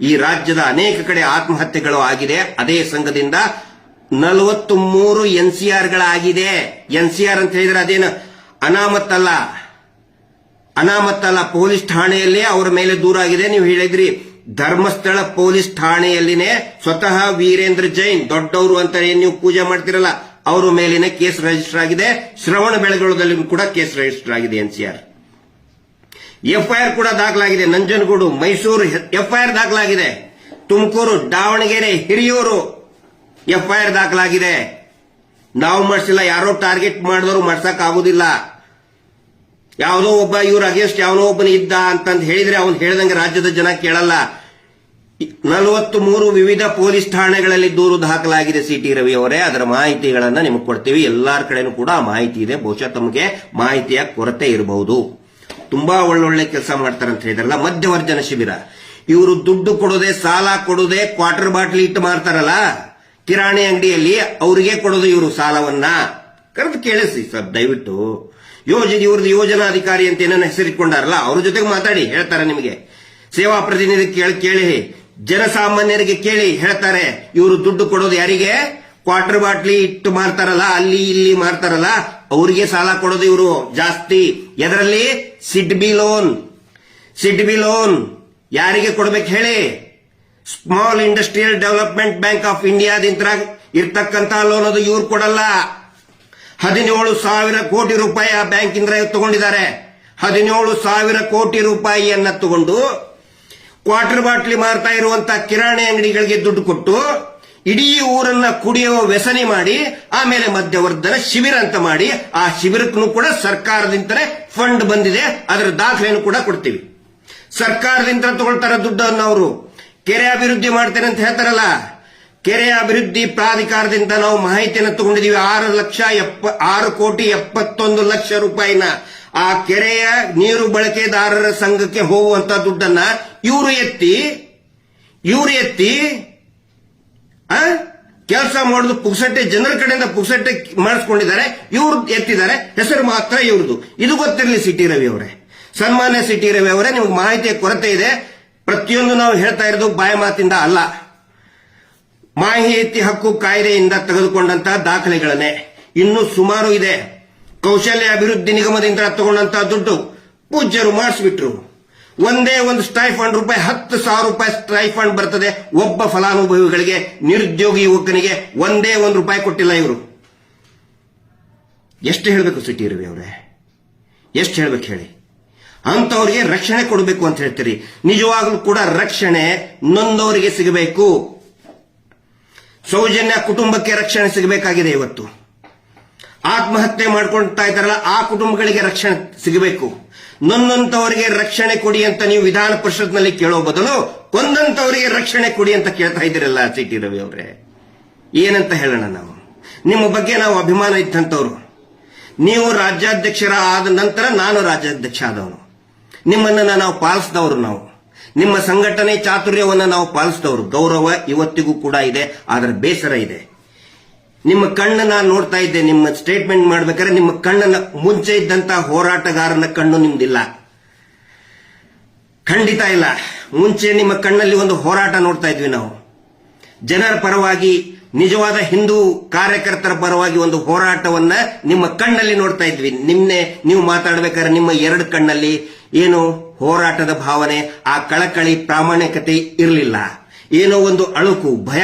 ಈ ರಾಜ್ಯದ ಅನೇಕ ಕಡೆ ಆತ್ಮಹತ್ಯೆಗಳು ಆಗಿದೆ. ಅದೇ ಸಂಘದಿಂದ ನಲವತ್ತು ಮೂರು ಎನ್ ಸಿ ಆರ್ಗಳಾಗಿದೆ ಎನ್ ಸಿ ಆರ್ ಅಂತ ಹೇಳಿದ್ರೆ ಅದೇನು ಅನಾಮತ್ತಲ್ಲ. ಅನಾಮತ್ತಲ್ಲ ಪೊಲೀಸ್ ಠಾಣೆಯಲ್ಲೇ ಅವರ ಮೇಲೆ ದೂರ ಆಗಿದೆ. ನೀವು ಹೇಳಿದ್ರಿ ಧರ್ಮಸ್ಥಳ ಪೊಲೀಸ್ ಠಾಣೆಯಲ್ಲಿನೇ ಸ್ವತಃ ವೀರೇಂದ್ರ ಜೈನ್ ದೊಡ್ಡವರು ಅಂತ ಏನ್ ನೀವು ಪೂಜೆ ಮಾಡ್ತಿರಲ್ಲ, ಅವರ ಮೇಲಿನ ಕೇಸ್ ರಿಜಿಸ್ಟರ್ ಆಗಿದೆ. ಶ್ರವಣ ಬೆಳಗೊಳದಲ್ಲಿ ಕೂಡ ಕೇಸ್ ರಿಜಿಸ್ಟರ್ ಆಗಿದೆ ಎನ್ಸಿಆರ್. ಎಫ್ಐಆರ್ ಕೂಡ ದಾಖಲಾಗಿದೆ. ನಂಜನಗೂಡು, ಮೈಸೂರು ಎಫ್ಐಆರ್ ದಾಖಲಾಗಿದೆ. ತುಮಕೂರು, ದಾವಣಗೆರೆ ಹಿರಿಯೂರು ಎಫ್ಐಆರ್ ದಾಖಲಾಗಿದೆ. ನಾವು ಮಾಡಿಸಿಲ್ಲ, ಯಾರೋ ಟಾರ್ಗೆಟ್ ಮಾಡಿದವರು ಮಾಡ್ಸಕ್ ಆಗುದಿಲ್ಲ. ಯಾವುದೋ ಒಬ್ಬ ಇವ್ರ ಅಗೇನ್ಸ್ಟ್ ಯಾವನೋ ಒಬ್ಬನ ಇದ್ದ ಅಂತಂದು ಹೇಳಿದ್ರೆ ಅವನು ಹೇಳ್ದಂಗೆ ರಾಜ್ಯದ ಜನ ಕೇಳಲ್ಲ. ನಲವತ್ತು ಮೂರು ವಿವಿಧ ಪೊಲೀಸ್ ಠಾಣೆಗಳಲ್ಲಿ ದೂರು ದಾಖಲಾಗಿದೆ ಸಿ ಟಿ ರವಿ ಅವರೇ. ಅದರ ಮಾಹಿತಿಗಳನ್ನು ನಿಮಗೆ ಕೊಡ್ತೀವಿ. ಎಲ್ಲಾರ ಕಡೆನೂ ಕೂಡ ಮಾಹಿತಿ ಇದೆ. ಬಹುಶಃ ತಮಗೆ ಮಾಹಿತಿಯ ಕೊರತೆ ಇರಬಹುದು ತುಂಬಾ ಒಳ್ಳೊಳ್ಳೆ ಕೆಲಸ ಮಾಡ್ತಾರೆ ಅಂತ ಹೇಳಿದಾರಲ್ಲ ಮಧ್ಯವರ್ಜನ ಶಿಬಿರ. ಇವರು ದುಡ್ಡು ಕೊಡೋದೆ, ಸಾಲ ಕೊಡೋದೆ ಕ್ವಾರ್ಟರ್ ಬಾಟ್ಲಿ ಇಟ್ಟು ಮಾರ್ತಾರಲ್ಲ, ಕಿರಾಣಿ ಅಂಗಡಿಯಲ್ಲಿ ಅವರಿಗೆ ಕೊಡೋದು ಇವರು ಸಾಲವನ್ನ. ಕರೆದು ಕೇಳಿಸಿ ಸರ್, ದಯವಿಟ್ಟು. ಯೋಜನೆ ಇವ್ರದ್ದು ಯೋಜನಾಧಿಕಾರಿ ಅಂತ ಏನನ್ನ ಹೆಸರಿಟ್ಕೊಂಡಾರಲ್ಲ, ಅವ್ರ ಜೊತೆಗೆ ಮಾತಾಡಿ, ಹೇಳ್ತಾರೆ ನಿಮಗೆ. ಸೇವಾ ಪ್ರತಿನಿಧಿ ಕೇಳಿ ಕೇಳಿ. ಜನಸಾಮಾನ್ಯರಿಗೆ ಕೇಳಿ, ಹೇಳ್ತಾರೆ. ಇವರು ದುಡ್ಡು ಕೊಡೋದು ಯಾರಿಗೆ? ಕ್ವಾರ್ಟರ್ ಬಾಟ್ಲಿ ಇಟ್ಟು ಮಾರ್ತಾರಲ್ಲ, ಅಲ್ಲಿ ಇಲ್ಲಿ ಮಾರ್ತಾರಲ್ಲ ಅವರಿಗೆ ಸಾಲ ಕೊಡೋದು ಇವರು ಜಾಸ್ತಿ. ಎದರಲ್ಲಿ? ಸಿಡ್ಬಿ ಲೋನ್ ಸಿಡ್ಬಿ ಲೋನ್ ಯಾರಿಗೆ ಕೊಡ್ಬೇಕು ಹೇಳಿ? Small industrial development bank of ಇಂಡಿಯಾದಿಂದ ಇರ್ತಕ್ಕಂತ ಲೋನ್ ಅದು ಇವ್ರು ಕೊಡಲ್ಲ. ಹದಿನೇಳು ಸಾವಿರ ಕೋಟಿ ರೂಪಾಯಿ ಆ ಬ್ಯಾಂಕಿಂದ ತಗೊಂಡಿದ್ದಾರೆ. ಹದಿನೇಳು ಸಾವಿರ ಕೋಟಿ ರೂಪಾಯಿಯನ್ನ ತಗೊಂಡು ಕ್ವಾರ್ಟರ್ ಬಾಟ್ಲಿ ಮಾರ್ತಾ ಇರುವಂತಹ ಕಿರಾಣಿ ಅಂಗಡಿಗಳಿಗೆ ದುಡ್ಡು ಕೊಟ್ಟು ಇಡೀ ಊರನ್ನ ಕುಡಿಯುವ ವ್ಯಸನಿ ಮಾಡಿ, ಆಮೇಲೆ ಮಧ್ಯವರ್ಧನ ಶಿಬಿರ ಅಂತ ಮಾಡಿ, ಆ ಶಿಬಿರಕ್ಕೂ ಕೂಡ ಸರ್ಕಾರದಿಂದಲೇ ಫಂಡ್ ಬಂದಿದೆ, ಅದರ ದಾಖಲೆಯನ್ನು ಕೂಡ ಕೊಡ್ತೀವಿ. ಸರ್ಕಾರದಿಂದ ತಗೊಳ್ತಾರ ದುಡ್ಡನ್ನು ಅವರು. ಕೆರೆ ಅಭಿವೃದ್ಧಿ ಮಾಡ್ತೇನೆ ಅಂತ ಹೇಳ್ತಾರಲ್ಲ, ಕೆರೆ ಅಭಿವೃದ್ಧಿ ಪ್ರಾಧಿಕಾರದಿಂದ ನಾವು ಮಾಹಿತಿಯನ್ನು ತಗೊಂಡಿದೀವಿ, ಆರು ಲಕ್ಷ ಎಪ್ಪ, ಆರು ಕೋಟಿ ಎಪ್ಪತ್ತೊಂದು ಲಕ್ಷ ರೂಪಾಯಿನ. ಆ ಕೆರೆಯ ನೀರು ಬಳಕೆದಾರರ ಸಂಘಕ್ಕೆ ಹೋಗುವಂತ ದುಡ್ಡನ್ನ ಇವರು ಎತ್ತಿ ಇವರು ಎತ್ತಿ ಕೆಲಸ ಮಾಡುದು ಪುಕ್ಸಟ್ಟೆ ಜನರ ಕಡೆಯಿಂದ ಪುಕ್ಸಟ್ಟೆ ಮಾಡಿಸ್ಕೊಂಡಿದ್ದಾರೆ ಇವ್ರದ್ದು ಎತ್ತಿದ್ದಾರೆ, ಹೆಸರು ಮಾತ್ರ ಇವ್ರದ್ದು. ಇದು ಗೊತ್ತಿರಲಿ ಸಿಟಿ ರವಿ ಅವರೇ. ಸನ್ಮಾನ್ಯ ಸಿಟಿ ರವಿ ಅವರೇ, ನಿಮ್ಗೆ ಮಾಹಿತಿಯ ಕೊರತೆ ಇದೆ. ಪ್ರತಿಯೊಂದು ನಾವು ಹೇಳ್ತಾ ಇರೋದು ಬಾಯ ಮಾತಿಂದ ಅಲ್ಲ. ಮಾಹಿತಿ ಹಕ್ಕು ಕಾಯ್ದೆಯಿಂದ ತೆಗೆದುಕೊಂಡಂತಹ ದಾಖಲೆಗಳನ್ನೇ. ಇನ್ನೂ ಸುಮಾರು ಇದೆ. ಕೌಶಲ್ಯ ಅಭಿವೃದ್ಧಿ ನಿಗಮದಿಂದ ತಗೊಂಡಂತಹ ದುಡ್ಡು ಪೂಜ್ಯರು ಮಾಡಿಸ್ಬಿಟ್ರು. ಒಂದೇ ಒಂದು ಸ್ಟೈಫಂಡ್ ರೂಪಾಯಿ, ಹತ್ತು ಸಾವಿರ ರೂಪಾಯಿ ಸ್ಟೈಫಂಡ್ ಬರ್ತದೆ. ಒಬ್ಬ ಫಲಾನುಭವಿಗಳಿಗೆ, ನಿರುದ್ಯೋಗಿ ಯುವಕನಿಗೆ ಒಂದೇ ಒಂದು ರೂಪಾಯಿ ಕೊಟ್ಟಿಲ್ಲ ಇವರು. ಎಷ್ಟು ಹೇಳಬೇಕು ಸಿಟಿ ರವಿ ಅವರೇ? ಎಷ್ಟು ಹೇಳಬೇಕು ಹೇಳಿ? ಅಂತವರಿಗೆ ರಕ್ಷಣೆ ಕೊಡಬೇಕು ಅಂತ ಹೇಳ್ತೀರಿ. ನಿಜವಾಗ್ಲೂ ಕೂಡ ರಕ್ಷಣೆ ನೊಂದವರಿಗೆ ಸಿಗಬೇಕು. ಸೌಜನ್ಯ ಕುಟುಂಬಕ್ಕೆ ರಕ್ಷಣೆ ಸಿಗಬೇಕಾಗಿದೆ ಇವತ್ತು. ಆತ್ಮಹತ್ಯೆ ಮಾಡ್ಕೊಳ್ತಾ ಇದ್ದಾರಲ್ಲ, ಆ ಕುಟುಂಬಗಳಿಗೆ ರಕ್ಷಣೆ ಸಿಗಬೇಕು. ನೊಂದಂತವರಿಗೆ ರಕ್ಷಣೆ ಕೊಡಿ ಅಂತ ನೀವು ವಿಧಾನ ಪರಿಷತ್ನಲ್ಲಿ ಕೇಳೋ ಬದಲು ಕೊಂದಂತವರಿಗೆ ರಕ್ಷಣೆ ಕೊಡಿ ಅಂತ ಕೇಳ್ತಾ ಇದ್ದೀರಲ್ಲ ಸಿ ಟಿ ರವಿ ಅವರೇ. ಏನಂತ ಹೇಳೋಣ ನಾವು? ನಿಮ್ಮ ಬಗ್ಗೆ ನಾವು ಅಭಿಮಾನ ಇದ್ದಂಥವ್ರು. ನೀವು ರಾಜ್ಯಾಧ್ಯಕ್ಷರ ಆದ ನಂತರ ನಾನು ರಾಜ್ಯಾಧ್ಯಕ್ಷ ಆದವನು ನಿಮ್ಮನ್ನ ನಾವು ಪಾಲಿಸಿದವರು ನಾವು. ನಿಮ್ಮ ಸಂಘಟನೆ ಚಾತುರ್ಯವನ್ನು ನಾವು ಪಾಲಿಸಿದವರು. ಗೌರವ ಇವತ್ತಿಗೂ ಕೂಡ ಇದೆ, ಆದರೆ ಬೇಸರ ಇದೆ. ನಿಮ್ಮ ಕಣ್ಣು ನಾನು ನೋಡ್ತಾ ಇದ್ದೆ. ನಿಮ್ಮ ಸ್ಟೇಟ್ಮೆಂಟ್ ಮಾಡ್ಬೇಕಾದ್ರೆ ನಿಮ್ಮ ಕಣ್ಣನ್ನ ಮುಂಚೆ ಇದ್ದಂತ ಹೋರಾಟಗಾರನ ಕಣ್ಣು ನಿಮ್ದಿಲ್ಲ. ಖಂಡಿತ ಇಲ್ಲ. ಮುಂಚೆ ನಿಮ್ಮ ಕಣ್ಣಲ್ಲಿ ಒಂದು ಹೋರಾಟ ನೋಡ್ತಾ ಇದ್ವಿ ನಾವು. ಜನರ ಪರವಾಗಿ, ನಿಜವಾದ ಹಿಂದೂ ಕಾರ್ಯಕರ್ತರ ಪರವಾಗಿ ಒಂದು ಹೋರಾಟವನ್ನ ನಿಮ್ಮ ಕಣ್ಣಲ್ಲಿ ನೋಡ್ತಾ ಇದ್ವಿ. ನಿನ್ನೆ ನೀವು ಮಾತಾಡ್ಬೇಕಾದ್ರೆ ನಿಮ್ಮ ಎರಡು ಕಣ್ಣಲ್ಲಿ ಏನು ಹೋರಾಟದ ಭಾವನೆ, ಆ ಕಳಕಳಿ ಪ್ರಾಮಾಣಿಕತೆ ಇರಲಿಲ್ಲ. ಏನೋ ಒಂದು ಅಳುಕು, ಭಯ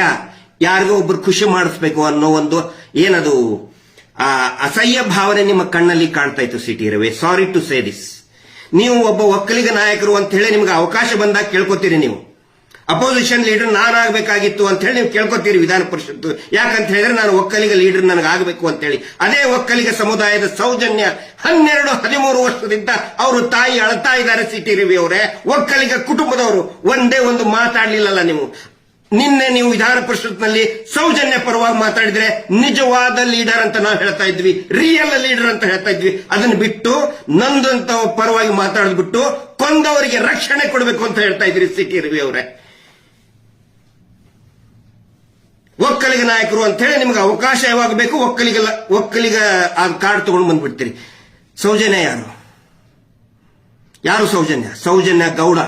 ಯಾರಿಗೋ ಒಬ್ರು ಖುಷಿ ಮಾಡಿಸ್ಬೇಕು ಅನ್ನೋ ಒಂದು ಏನದು, ಆ, ಅಸಹ್ಯ ಭಾವನೆ ನಿಮ್ಮ ಕಣ್ಣಲ್ಲಿ ಕಾಣ್ತಾ ಇತ್ತು C T Ravi. Sorry to say this ನೀವು ಒಬ್ಬ ಒಕ್ಕಲಿಗ ನಾಯಕರು ಅಂತ ಹೇಳಿ ನಿಮ್ಗೆ ಅವಕಾಶ ಬಂದಾಗ ಕೇಳ್ಕೊತೀರಿ ನೀವು. ಅಪೋಸಿಷನ್ ಲೀಡರ್ ನಾನಾಗಬೇಕಾಗಿತ್ತು ಅಂತ ಹೇಳಿ ನೀವು ಕೇಳ್ಕೊತೀರಿ ವಿಧಾನ ಪರಿಷತ್ತು. ಯಾಕಂತ ಹೇಳಿದ್ರೆ ನಾನು ಒಕ್ಕಲಿಗ ಲೀಡರ್ ನನಗೆ ಆಗಬೇಕು ಅಂತ ಹೇಳಿ. ಅದೇ ಒಕ್ಕಲಿಗ ಸಮುದಾಯದ ಸೌಜನ್ಯ ಹನ್ನೆರಡು, ಹದಿಮೂರು ವರ್ಷದಿಂದ ಅವರು ತಾಯಿ ಅಳ್ತಾ ಇದ್ದಾರೆ ಸಿಟಿ ರವಿ ಅವರೇ. ಒಕ್ಕಲಿಗ ಕುಟುಂಬದವರು ಒಂದೇ ಒಂದು ಮಾತಾಡ್ಲಿಲ್ಲಲ್ಲ ನೀವು. ನಿನ್ನೆ ನೀವು ವಿಧಾನ ಪರಿಷತ್ನಲ್ಲಿ ಸೌಜನ್ಯ ಪರವಾಗಿ ಮಾತಾಡಿದ್ರೆ ನಿಜವಾದ ಲೀಡರ್ ಅಂತ ನಾವು ಹೇಳ್ತಾ ಇದ್ವಿ ರಿಯಲ್ ಲೀಡರ್ ಅಂತ ಹೇಳ್ತಾ ಇದ್ವಿ. ಅದನ್ನ ಬಿಟ್ಟು ನಂದಂತ ಪರವಾಗಿ ಮಾತಾಡ್ಬಿಟ್ಟು ಕೊಂದವರಿಗೆ ರಕ್ಷಣೆ ಕೊಡಬೇಕು ಅಂತ ಹೇಳ್ತಾ ಇದ್ರಿ ಸಿಟಿ ರವಿ ಅವರೇ. ಒಕ್ಕಲಿಗ ನಾಯಕರು ಅಂತ ಹೇಳಿ ನಿಮ್ಗೆ ಅವಕಾಶ ಯಾವಾಗಬೇಕು ಒಕ್ಕಲಿಗ ಒಕ್ಕಲಿಗ ಆ ಕಾರ್ಡ್ ತಗೊಂಡು ಬಂದ್ಬಿಡ್ತೀರಿ. ಸೌಜನ್ಯ ಯಾರು? ಯಾರು ಸೌಜನ್ಯ? ಸೌಜನ್ಯ ಗೌಡ.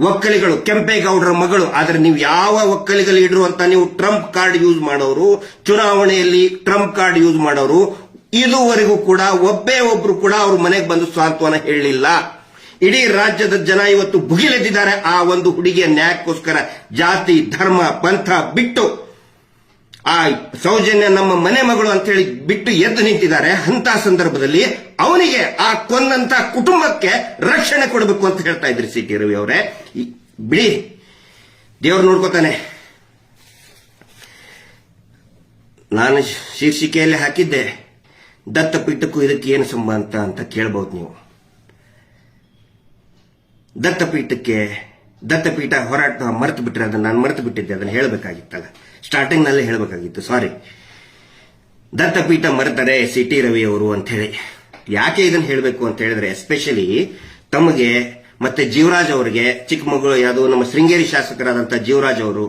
ಒಕ್ಕಲಿಗಳು, ಕೆಂಪೇಗೌಡರ ಮಗಳು. ಆದರೆ ನೀವು ಯಾವ ಒಕ್ಕಲಿಗಲ್ಲಿ ಅಂತ ನೀವು ಟ್ರಂಪ್ ಕಾರ್ಡ್ ಯೂಸ್ ಮಾಡೋರು, ಚುನಾವಣೆಯಲ್ಲಿ ಟ್ರಂಪ್ ಕಾರ್ಡ್ ಯೂಸ್ ಮಾಡೋರು, ಇದುವರೆಗೂ ಕೂಡ ಒಬ್ಬೇ ಒಬ್ರು ಕೂಡ ಅವ್ರ ಮನೆಗೆ ಬಂದು ಸಾಂತ್ವನ ಹೇಳಲಿಲ್ಲ. ಇಡೀ ರಾಜ್ಯದ ಜನ ಇವತ್ತು ಭುಗಿಲೆದ್ದಿದ್ದಾರೆ ಆ ಒಂದು ಹುಡುಗಿಯ ನ್ಯಾಯಕ್ಕೋಸ್ಕರ. ಜಾತಿ, ಧರ್ಮ, ಪಂಥ ಬಿಟ್ಟು ಆ ಸೌಜನ್ಯ ನಮ್ಮ ಮನೆ ಮಗಳು ಅಂತ ಹೇಳಿ ಬಿಟ್ಟು ಎದ್ದು ನಿಂತಿದ್ದಾರೆ. ಅಂತ ಸಂದರ್ಭದಲ್ಲಿ ಅವನಿಗೆ ಆ ಕೊಂದಂತ ಕುಟುಂಬಕ್ಕೆ ರಕ್ಷಣೆ ಕೊಡಬೇಕು ಅಂತ ಹೇಳ್ತಾ ಇದ್ರಿ ಸಿ ಟಿ ರವಿ ಅವರೇ. ಬಿಡಿ, ದೇವ್ರು ನೋಡ್ಕೋತಾನೆ. ನಾನು ಶೀರ್ಷಿಕೆಯಲ್ಲಿ ಹಾಕಿದ್ದೆ. ದತ್ತಪೀಠಕ್ಕೂ ಇದಕ್ಕೆ ಏನು ಸಂಬಂಧ ಅಂತ ಕೇಳಬಹುದು ನೀವು. ದತ್ತಪೀಠಕ್ಕೆ ದತ್ತಪೀಠ ಹೋರಾಟ ಮರೆತು ಬಿಟ್ಟರೆ ಅದನ್ನ ನಾನು ಮರೆತು ಬಿಟ್ಟಿದ್ದೆ, ಅದನ್ನ ಹೇಳಬೇಕಾಗಿತ್ತಲ್ಲ. ಸ್ಟಾರ್ಟಿಂಗ್ನಲ್ಲಿ ಹೇಳಬೇಕಾಗಿತ್ತು ಸಾರಿ ದತ್ತಪೀಠ ಮರೆತರೆ ಸಿ ಟಿ ರವಿ ಅವರು ಅಂತ ಹೇಳಿ ಯಾಕೆ ಇದನ್ನ ಹೇಳಬೇಕು ಅಂತ ಹೇಳಿದ್ರೆ ಎಸ್ಪೆಷಲಿ ತಮಗೆ ಮತ್ತೆ ಜೀವರಾಜ್ ಅವರಿಗೆ, ಚಿಕ್ಕಮಗಳೂರು ಯಾವುದು ನಮ್ಮ ಶೃಂಗೇರಿ ಶಾಸಕರಾದಂಥ ಜೀವರಾಜ್ ಅವರು,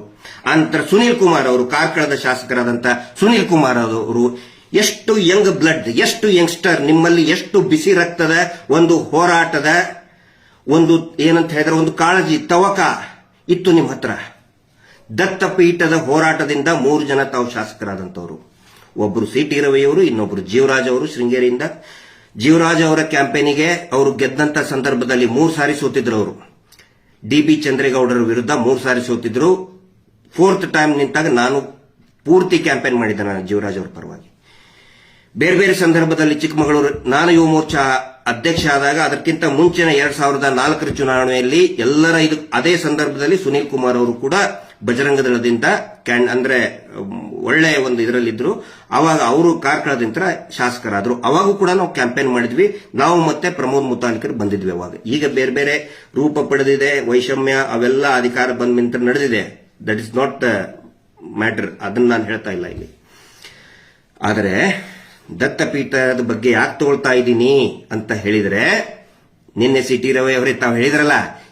ಆನಂತರ ಸುನೀಲ್ ಕುಮಾರ್ ಅವರು, ಕಾರ್ಕಳದ ಶಾಸಕರಾದಂತ ಸುನೀಲ್ ಕುಮಾರ್ ಅವರು, ಎಷ್ಟು ಯಂಗ್ ಬ್ಲಡ್ ಎಷ್ಟು ಯಂಗ್ಸ್ಟರ್ ನಿಮ್ಮಲ್ಲಿ ಎಷ್ಟು ಬಿಸಿ ರಕ್ತದ ಒಂದು ಹೋರಾಟದ ಒಂದು ಏನಂತ ಹೇಳಿದ್ರೆ ಒಂದು ಕಾಳಜಿ, ತವಕ ಇತ್ತು ನಿಮ್ಮ ಹತ್ರ. ದತ್ತಪೀಠದ ಹೋರಾಟದಿಂದ ಮೂರು ಜನ ತಾವು ಶಾಸಕರಾದಂತವರು ಒಬ್ಬರು ಸಿ ಟಿ ರವಿಯವರು ಇನ್ನೊಬ್ಬರು ಜೀವರಾಜ್ ಅವರು ಶೃಂಗೇರಿಯಿಂದ. ಜೀವರಾಜ್ ಅವರ ಕ್ಯಾಂಪೇನಿಗೆ ಅವರು ಗೆದ್ದಂತ ಸಂದರ್ಭದಲ್ಲಿ ಮೂರು ಸಾರಿ ಸೋತಿದ್ರು ಅವರು. ಡಿ ಬಿ ಚಂದ್ರೇಗೌಡರ ವಿರುದ್ಧ ಮೂರು ಸಾರಿ ಸೋತಿದ್ರು. ಫೋರ್ತ್ ಟೈಮ್ ನಿಂತಾಗ ನಾನು ಪೂರ್ತಿ ಕ್ಯಾಂಪೇನ್ ಮಾಡಿದ್ದೆ ನಾನು ಜೀವರಾಜ್ ಅವರ ಪರವಾಗಿ. ಬೇರೆ ಬೇರೆ ಸಂದರ್ಭದಲ್ಲಿ ಚಿಕ್ಕಮಗಳೂರು, ನಾನು ಯುವ ಮೋರ್ಚಾ ಅಧ್ಯಕ್ಷ ಆದಾಗ ಅದಕ್ಕಿಂತ ಮುಂಚಿನ ಎರಡ್ ಸಾವಿರದ ನಾಲ್ಕರ ಚುನಾವಣೆಯಲ್ಲಿ ಎಲ್ಲರ ಇದು ಅದೇ ಸಂದರ್ಭದಲ್ಲಿ ಸುನೀಲ್ ಕುಮಾರ್ ಅವರು ಕೂಡ ಬಜರಂಗ ದಳದಿಂದ ಅಂದ್ರೆ ಒಳ್ಳೆಯ ಒಂದು ಇದರಲ್ಲಿದ್ರು. ಅವಾಗ ಅವರು ಕಾರ್ಕಳದಿಂದ ಶಾಸಕರಾದರು. ಅವಾಗೂ ಕೂಡ ನಾವು ಕ್ಯಾಂಪೇನ್ ಮಾಡಿದ್ವಿ. ನಾವು ಮತ್ತೆ ಪ್ರಮೋದ್ ಮುತಾಲಿಕರ್ ಬಂದಿದ್ವಿ ಅವಾಗ. ಈಗ ಬೇರೆ ಬೇರೆ ರೂಪ ಪಡೆದಿದೆ, ವೈಷಮ್ಯ ಅವೆಲ್ಲ ಅಧಿಕಾರ ಬಂದ ನಂತರ ನಡೆದಿದೆ. ದಟ್ ಇಸ್ ನಾಟ್ ಮ್ಯಾಟರ್ ಅದನ್ನ ನಾನು ಹೇಳ್ತಾ ಇಲ್ಲ ಇಲ್ಲಿ. ಆದರೆ ದತ್ತಪೀಠದ ಬಗ್ಗೆ ಯಾಕೆ ತಗೊಳ್ತಾ ಇದ್ದೀನಿ ಅಂತ ಹೇಳಿದ್ರೆ, ನಿನ್ನೆ ಸಿಟಿ ರವಿ ಅವರೇ ತಾವು ಹೇಳಿದ್ರಲ್ಲ,